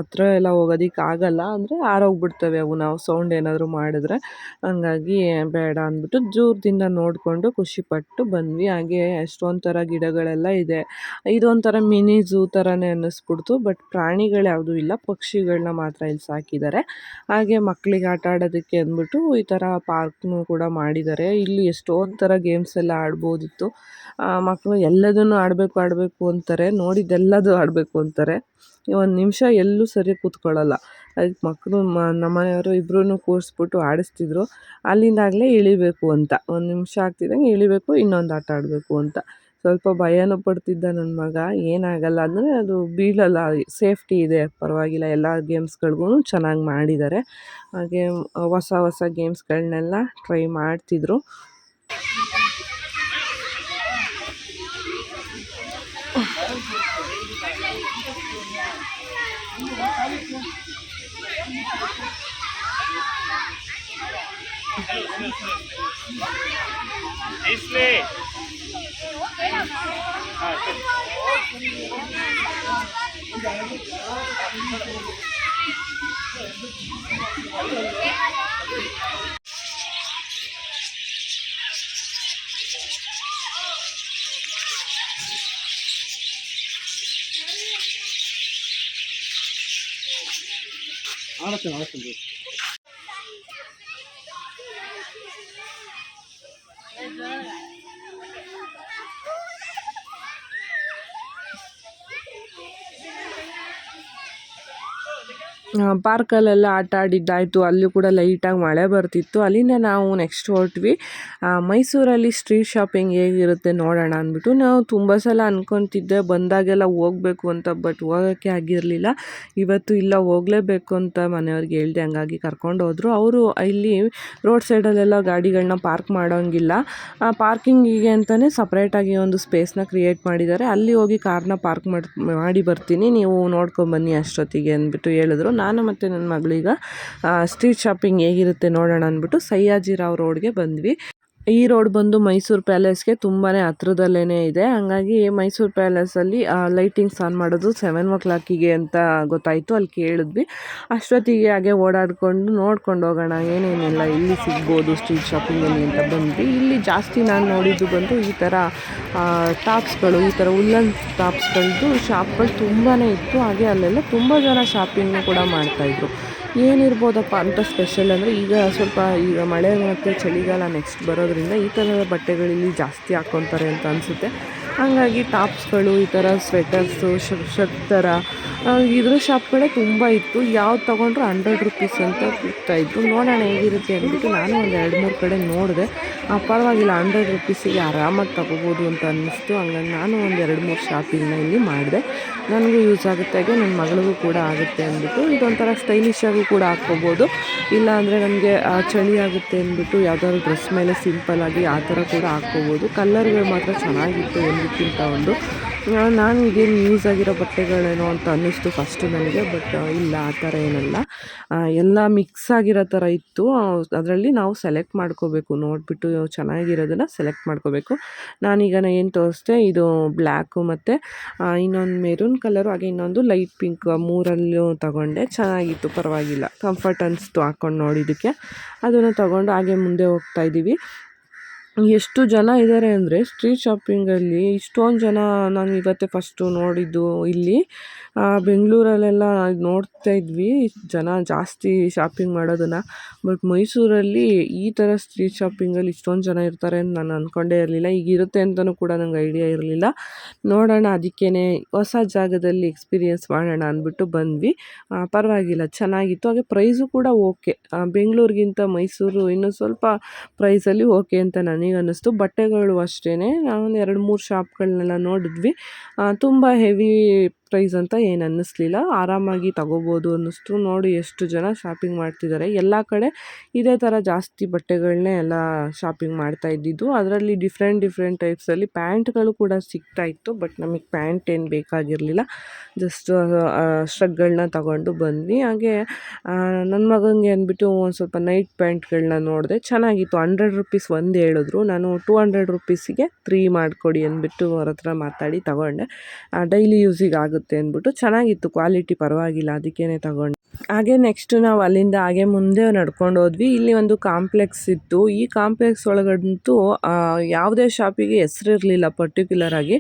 ಹತ್ರ ಎಲ್ಲ ಹೋಗೋದಿಕ್ಕೆ ಆಗೋಲ್ಲ. ಅಂದರೆ ಆರೋಗ್ಬಿಡ್ತವೆ ಅವು ನಾವು ಸೌಂಡ್ ಏನಾದರೂ ಮಾಡಿದ್ರೆ. ಹಂಗಾಗಿ ಬೇಡ ಅಂದ್ಬಿಟ್ಟು ದೂರದಿಂದ ನೋಡಿಕೊಂಡು ಖುಷಿಪಟ್ಟು ಬಂದ್ವಿ. ಹಾಗೆ ಎಷ್ಟೊಂದು ಥರ ಗಿಡಗಳೆಲ್ಲ ಇದೆ. ಇದೊಂಥರ ಮಿನಿ ಝೂ ಥರನೇ ಅನ್ನಿಸ್ಬಿಡ್ತು. ಬಟ್ ಪ್ರಾಣಿಗಳು ಯಾವುದೂ ಇಲ್ಲ. ಪಕ್ಷಿಗಳನ್ನ ಮಾತ್ರ ಇಲ್ಲಿ ಸಾಕಿದ್ದಾರೆ. ಹಾಗೆ ಮಕ್ಕಳಿಗೆ ಆಟ ಆಡೋದಕ್ಕೆ ಅಂದ್ಬಿಟ್ಟು ಈ ಥರ ಪಾರ್ಕ್ನೂ ಕೂಡ ಮಾಡಿದ್ದಾರೆ. ಇಲ್ಲಿ ಎಷ್ಟೊಂದು ಥರ ಗೇಮ್ಸ್ ಎಲ್ಲ ಆಡ್ಬೋದಿತ್ತು. ಮಕ್ಕಳು ಎಲ್ಲದನ್ನು ಆಡಬೇಕು ಆಡಬೇಕು ಅಂತಾರೆ. ನೋಡಿದ್ದೆಲ್ಲದೂ ಆಡಬೇಕು ಅಂತಾರೆ. ಒಂದು ನಿಮಿಷ ಎಲ್ಲೂ ಸರಿ ಕೂತ್ಕೊಳ್ಳಲ್ಲ. ಅದಕ್ಕೆ ಮಕ್ಕಳು ಮ ನಮ್ಮನೆಯವರು ಇಬ್ಬರೂ ಕೂರಿಸ್ಬಿಟ್ಟು ಆಡಿಸ್ತಿದ್ರು. ಅಲ್ಲಿಂದಾಗಲೇ ಇಳಿಬೇಕು ಅಂತ. ಒಂದು ನಿಮಿಷ ಆಗ್ತಿದ್ದಂಗೆ ಇಳಿಬೇಕು, ಇನ್ನೊಂದು ಆಟ ಆಡಬೇಕು ಅಂತ. ಸ್ವಲ್ಪ ಭಯನೂ ಪಡ್ತಿದ್ದ ನನ್ನ ಮಗ. ಏನಾಗಲ್ಲ ಅಂದರೆ ಅದು ಬೀಳಲ್ಲ, ಸೇಫ್ಟಿ ಇದೆ. ಪರವಾಗಿಲ್ಲ, ಎಲ್ಲ ಗೇಮ್ಸ್ಗಳಿಗೂ ಚೆನ್ನಾಗಿ ಮಾಡಿದ್ದಾರೆ ಹಾಗೆ ಹೊಸ ಹೊಸ ಗೇಮ್ಸ್ಗಳನ್ನೆಲ್ಲ ಟ್ರೈ ಮಾಡ್ತಿದ್ರು. This way. 알았어, 알았어. ಪಾರ್ಕಲ್ಲೆಲ್ಲ ಆಟ ಆಡಿದ್ದಾಯಿತು. ಅಲ್ಲೂ ಕೂಡ ಲೈಟಾಗಿ ಮಳೆ ಬರ್ತಿತ್ತು. ಅಲ್ಲಿಂದ ನಾವು ನೆಕ್ಸ್ಟ್ ಹೊರಟ್ವಿ. ಮೈಸೂರಲ್ಲಿ ಸ್ಟ್ರೀಟ್ ಶಾಪಿಂಗ್ ಹೇಗಿರುತ್ತೆ ನೋಡೋಣ ಅಂದ್ಬಿಟ್ಟು ನಾವು ತುಂಬ ಸಲ ಅಂದ್ಕೊತಿದ್ದೆ ಬಂದಾಗೆಲ್ಲ ಹೋಗ್ಬೇಕು ಅಂತ, ಬಟ್ ಹೋಗೋಕ್ಕೆ ಆಗಿರಲಿಲ್ಲ. ಇವತ್ತು ಇಲ್ಲ, ಹೋಗಲೇಬೇಕು ಅಂತ ಮನೆಯವ್ರಿಗೆ ಹೇಳ್ದೆ, ಹಂಗಾಗಿ ಕರ್ಕೊಂಡು ಹೋದರು. ಅವರು ಇಲ್ಲಿ ರೋಡ್ ಸೈಡಲ್ಲೆಲ್ಲ ಗಾಡಿಗಳನ್ನ ಪಾರ್ಕ್ ಮಾಡೋಂಗಿಲ್ಲ. ಪಾರ್ಕಿಂಗಿಗೆ ಅಂತಲೇ ಸಪ್ರೇಟಾಗಿ ಒಂದು ಸ್ಪೇಸ್ನ ಕ್ರಿಯೇಟ್ ಮಾಡಿದ್ದಾರೆ. ಅಲ್ಲಿ ಹೋಗಿ ಕಾರ್ನ ಪಾರ್ಕ್ ಮಾಡಿ ಬರ್ತೀನಿ. ನೀವು ನೋಡ್ಕೊಂಬನ್ನಿ ಅಷ್ಟೊತ್ತಿಗೆ ಅಂದ್ಬಿಟ್ಟು ಹೇಳಿದ್ರು. ನಾನು ಮತ್ತು ನನ್ನ ಮಗಳೀಗ ಸ್ಟ್ರೀಟ್ ಶಾಪಿಂಗ್ ಹೇಗಿರುತ್ತೆ ನೋಡೋಣ ಅಂದ್ಬಿಟ್ಟು ಸಯ್ಯಾಜಿರಾವ್ ರೋಡ್ಗೆ ಬಂದ್ವಿ. ಈ ರೋಡ್ ಬಂದು ಮೈಸೂರು ಪ್ಯಾಲೇಸ್ಗೆ ತುಂಬಾ ಹತ್ರದಲ್ಲೇ ಇದೆ. ಹಾಗಾಗಿ ಮೈಸೂರು ಪ್ಯಾಲೇಸಲ್ಲಿ ಲೈಟಿಂಗ್ಸ್ ಆನ್ ಮಾಡೋದು ಸೆವೆನ್ ಓ ಕ್ಲಾಕಿಗೆ ಅಂತ ಗೊತ್ತಾಯಿತು. ಅಲ್ಲಿ ಕೇಳಿದ್ವಿ. ಅಷ್ಟೊತ್ತಿಗೆ ಹಾಗೆ ಓಡಾಡಿಕೊಂಡು ನೋಡ್ಕೊಂಡು ಹೋಗೋಣ, ಏನೇನೆಲ್ಲ ಇಲ್ಲಿ ಸಿಗ್ಬೋದು ಸ್ಟ್ರೀಟ್ ಶಾಪಿಂಗಲ್ಲಿ ಅಂತ ಬಂದ್ವಿ. ಇಲ್ಲಿ ಜಾಸ್ತಿ ನಾನು ನೋಡಿದ್ದು ಬಂದು ಈ ಥರ ಟಾಪ್ಸ್ಗಳು, ಈ ಥರ ಉಲ್ಲನ್ ಟಾಪ್ಸ್ಗಳದ್ದು ಶಾಪ್ಗಳು ತುಂಬಾ ಇತ್ತು. ಹಾಗೆ ಅಲ್ಲೆಲ್ಲ ತುಂಬ ಜನ ಶಾಪಿಂಗ್ ಕೂಡ ಮಾಡ್ತಾಯಿದ್ರು ಏನಿರ್ಬೋದಪ್ಪ ಅಂತ ಸ್ಪೆಷಲ್ ಅಂದರೆ ಈಗ ಸ್ವಲ್ಪ ಈಗ ಮಳೆ ಮತ್ತು ಚಳಿಗಾಲ ನೆಕ್ಸ್ಟ್ ಬರೋದ್ರಿಂದ ಈ ಥರದ ಬಟ್ಟೆಗಳಲ್ಲಿ ಜಾಸ್ತಿ ಹಾಕ್ಕೊತಾರೆ ಅಂತ ಅನಿಸುತ್ತೆ. ಹಾಗಾಗಿ ಟಾಪ್ಸ್ಗಳು, ಈ ಥರ ಸ್ವೆಟರ್ಸು ಶರ್ಟ್ ಥರ. ಇದ್ರ ಶಾಪ್ಗಳೇ ತುಂಬ ಇತ್ತು. ಯಾವ್ದು ತೊಗೊಂಡ್ರು ಹಂಡ್ರೆಡ್ ರುಪೀಸ್ ಅಂತ ಇತ್ತು ನೋಡೋಣ ಹೇಗಿರುತ್ತೆ ಅಂದ್ಬಿಟ್ಟು ನಾನು ಒಂದು ಎರಡು ಮೂರು ಕಡೆ ನೋಡಿದೆ. ಪರವಾಗಿಲ್ಲ, ಹಂಡ್ರೆಡ್ ರುಪೀಸಿಗೆ ಆರಾಮಾಗಿ ತೊಗೋಬೋದು ಅಂತ ಅನ್ನಿಸ್ತು. ಹಂಗಾಗಿ ನಾನು ಒಂದು ಎರಡು ಮೂರು ಶಾಪಿಂಗ್ನ ಇಲ್ಲಿ ಮಾಡಿದೆ. ನನಗೂ ಯೂಸ್ ಆಗುತ್ತೆ ಹಾಗೆ ನನ್ನ ಮಗಳಿಗೂ ಕೂಡ ಆಗುತ್ತೆ ಅಂದ್ಬಿಟ್ಟು. ಇದೊಂಥರ ಸ್ಟೈಲಿಶಾಗೂ ಕೂಡ ಹಾಕ್ಕೋಬೋದು. ಇಲ್ಲ ಅಂದರೆ ನಮಗೆ ಚಳಿ ಆಗುತ್ತೆ ಅಂದ್ಬಿಟ್ಟು ಯಾವ್ದಾದ್ರು ಡ್ರೆಸ್ ಮೇಲೆ ಸಿಂಪಲ್ಲಾಗಿ ಆ ಥರ ಕೂಡ ಹಾಕ್ಕೋಬೋದು. ಕಲ್ಲರ್ಗಳು ಮಾತ್ರ ಚೆನ್ನಾಗಿತ್ತು ಒಂದಕ್ಕಿಂತ ಒಂದು ನಾನು ಯೂಸ್ ಆಗಿರೋ ಬಟ್ಟೆಗಳೇನೋ ಅಂತ ಅನ್ನಿಸ್ತು ಫಸ್ಟು ನನಗೆ ಬಟ್ ಇಲ್ಲ, ಆ ಥರ ಏನಲ್ಲ. ಎಲ್ಲ ಮಿಕ್ಸ್ ಆಗಿರೋ ಥರ ಇತ್ತು. ಅದರಲ್ಲಿ ನಾವು ಸೆಲೆಕ್ಟ್ ಮಾಡ್ಕೋಬೇಕು. ನೋಡಿಬಿಟ್ಟು ಚೆನ್ನಾಗಿರೋದನ್ನು ಸೆಲೆಕ್ಟ್ ಮಾಡ್ಕೋಬೇಕು. ನಾನೀಗ ಏನು ತೋರಿಸ್ದೆ, ಇದು ಬ್ಲ್ಯಾಕು ಮತ್ತು ಇನ್ನೊಂದು ಮೆರೂನ್ ಕಲರು ಹಾಗೆ ಇನ್ನೊಂದು ಲೈಟ್ ಪಿಂಕ್ ಮೂರಲ್ಲೂ ತಗೊಂಡೆ. ಚೆನ್ನಾಗಿತ್ತು, ಪರವಾಗಿಲ್ಲ. ಕಂಫರ್ಟ್ ಅನಿಸ್ತು ಹಾಕ್ಕೊಂಡು ನೋಡಿದ್ದಕ್ಕೆ. ಅದನ್ನು ತಗೊಂಡು ಹಾಗೆ ಮುಂದೆ ಹೋಗ್ತಾ ಇದ್ದೀವಿ ಎಷ್ಟು ಜನ ಇದ್ದಾರೆ ಅಂದರೆ ಸ್ಟ್ರೀಟ್ ಶಾಪಿಂಗಲ್ಲಿ ಇಷ್ಟೊಂದು ಜನ ನಾನು ಇವತ್ತೇ ಫಸ್ಟು ನೋಡಿದ್ದು ಇಲ್ಲಿ. ಬೆಂಗಳೂರಲ್ಲೆಲ್ಲ ನೋಡ್ತಾ ಇದ್ವಿ ಜನ ಜಾಸ್ತಿ ಶಾಪಿಂಗ್ ಮಾಡೋದನ್ನು. ಬಟ್ ಮೈಸೂರಲ್ಲಿ ಈ ಥರ ಸ್ಟ್ರೀಟ್ ಶಾಪಿಂಗಲ್ಲಿ ಇಷ್ಟೊಂದು ಜನ ಇರ್ತಾರೆ ಅಂತ ನಾನು ಅಂದ್ಕೊಂಡೇ ಇರಲಿಲ್ಲ. ಈಗ ಇರುತ್ತೆ ಅಂತಲೂ ಕೂಡ ನಂಗೆ ಐಡಿಯಾ ಇರಲಿಲ್ಲ. ನೋಡೋಣ ಅದಕ್ಕೇ ಹೊಸ ಜಾಗದಲ್ಲಿ ಎಕ್ಸ್ಪೀರಿಯೆನ್ಸ್ ಮಾಡೋಣ ಅಂದ್ಬಿಟ್ಟು ಬಂದ್ವಿ. ಪರವಾಗಿಲ್ಲ, ಚೆನ್ನಾಗಿತ್ತು. ಹಾಗೆ ಪ್ರೈಸು ಕೂಡ ಓಕೆ ಬೆಂಗಳೂರಿಗಿಂತ ಮೈಸೂರು ಇನ್ನೂ ಸ್ವಲ್ಪ ಪ್ರೈಸಲ್ಲಿ ಓಕೆ ಅಂತ ನನಗೆ ನನಗೆ ಅನ್ನಿಸ್ತು. ಬಟ್ಟೆಗಳು ಅಷ್ಟೇ ನಾವೊಂದು ಎರಡು ಮೂರು ಶಾಪ್ಗಳನ್ನೆಲ್ಲ ನೋಡಿದ್ವಿ. ತುಂಬ ಹೆವಿ ಪ್ರೈಸ್ ಅಂತ ಏನು ಅನ್ನಿಸ್ಲಿಲ್ಲ. ಆರಾಮಾಗಿ ತಗೋಬೋದು ಅನ್ನಿಸ್ತು. ನೋಡಿ ಎಷ್ಟು ಜನ ಶಾಪಿಂಗ್ ಮಾಡ್ತಿದ್ದಾರೆ ಎಲ್ಲ ಕಡೆ ಇದೇ ಥರ ಜಾಸ್ತಿ ಬಟ್ಟೆಗಳನ್ನೇ ಎಲ್ಲ ಶಾಪಿಂಗ್ ಮಾಡ್ತಾ ಇದ್ದಿದ್ದು. ಅದರಲ್ಲಿ ಡಿಫ್ರೆಂಟ್ ಡಿಫ್ರೆಂಟ್ ಟೈಪ್ಸಲ್ಲಿ ಪ್ಯಾಂಟ್ಗಳು ಕೂಡ ಸಿಗ್ತಾ ಇತ್ತು. ಬಟ್ ನಮಗೆ ಪ್ಯಾಂಟ್ ಏನು ಬೇಕಾಗಿರಲಿಲ್ಲ. ಜಸ್ಟ್ ಸ್ಟ್ರಗ್ಗಳನ್ನ ತಗೊಂಡು ಬಂದ್ವಿ. ಹಾಗೆ ನನ್ನ ಮಗನಿಗೆ ಅಂದ್ಬಿಟ್ಟು ಒಂದು ಸ್ವಲ್ಪ ನೈಟ್ ಪ್ಯಾಂಟ್ಗಳನ್ನ ನೋಡಿದೆ. ಚೆನ್ನಾಗಿತ್ತು. ಹಂಡ್ರೆಡ್ ರುಪೀಸ್ ಒಂದು ಹೇಳಿದ್ರು. ನಾನು ಟೂ ಹಂಡ್ರೆಡ್ ರುಪೀಸಿಗೆ ತ್ರೀ ಮಾಡಿಕೊಡಿ ಅಂದ್ಬಿಟ್ಟು ಅವ್ರ ಹತ್ರ ಮಾತಾಡಿ ತಗೊಂಡೆ. ಡೈಲಿ ಯೂಸಿಗೆ ಆಗುತ್ತೆ ಆಗುತ್ತೆ ಅಂದ್ಬಿಟ್ಟು ಚೆನ್ನಾಗಿತ್ತು ಕ್ವಾಲಿಟಿ ಪರವಾಗಿಲ್ಲ ಅದಕ್ಕೇ ತಗೊಂಡು. ಹಾಗೆ ನೆಕ್ಸ್ಟ್ ನಾವು ಅಲ್ಲಿಂದ ಹಾಗೆ ಮುಂದೆ ನಡ್ಕೊಂಡು ಹೋದ್ವಿ. ಇಲ್ಲಿ ಒಂದು ಕಾಂಪ್ಲೆಕ್ಸ್ ಇತ್ತು. ಈ ಕಾಂಪ್ಲೆಕ್ಸ್ ಒಳಗಂತೂ ಯಾವುದೇ ಶಾಪಿಗೆ ಹೆಸರಿರಲಿಲ್ಲ ಪರ್ಟಿಕ್ಯುಲರ್ ಆಗಿ.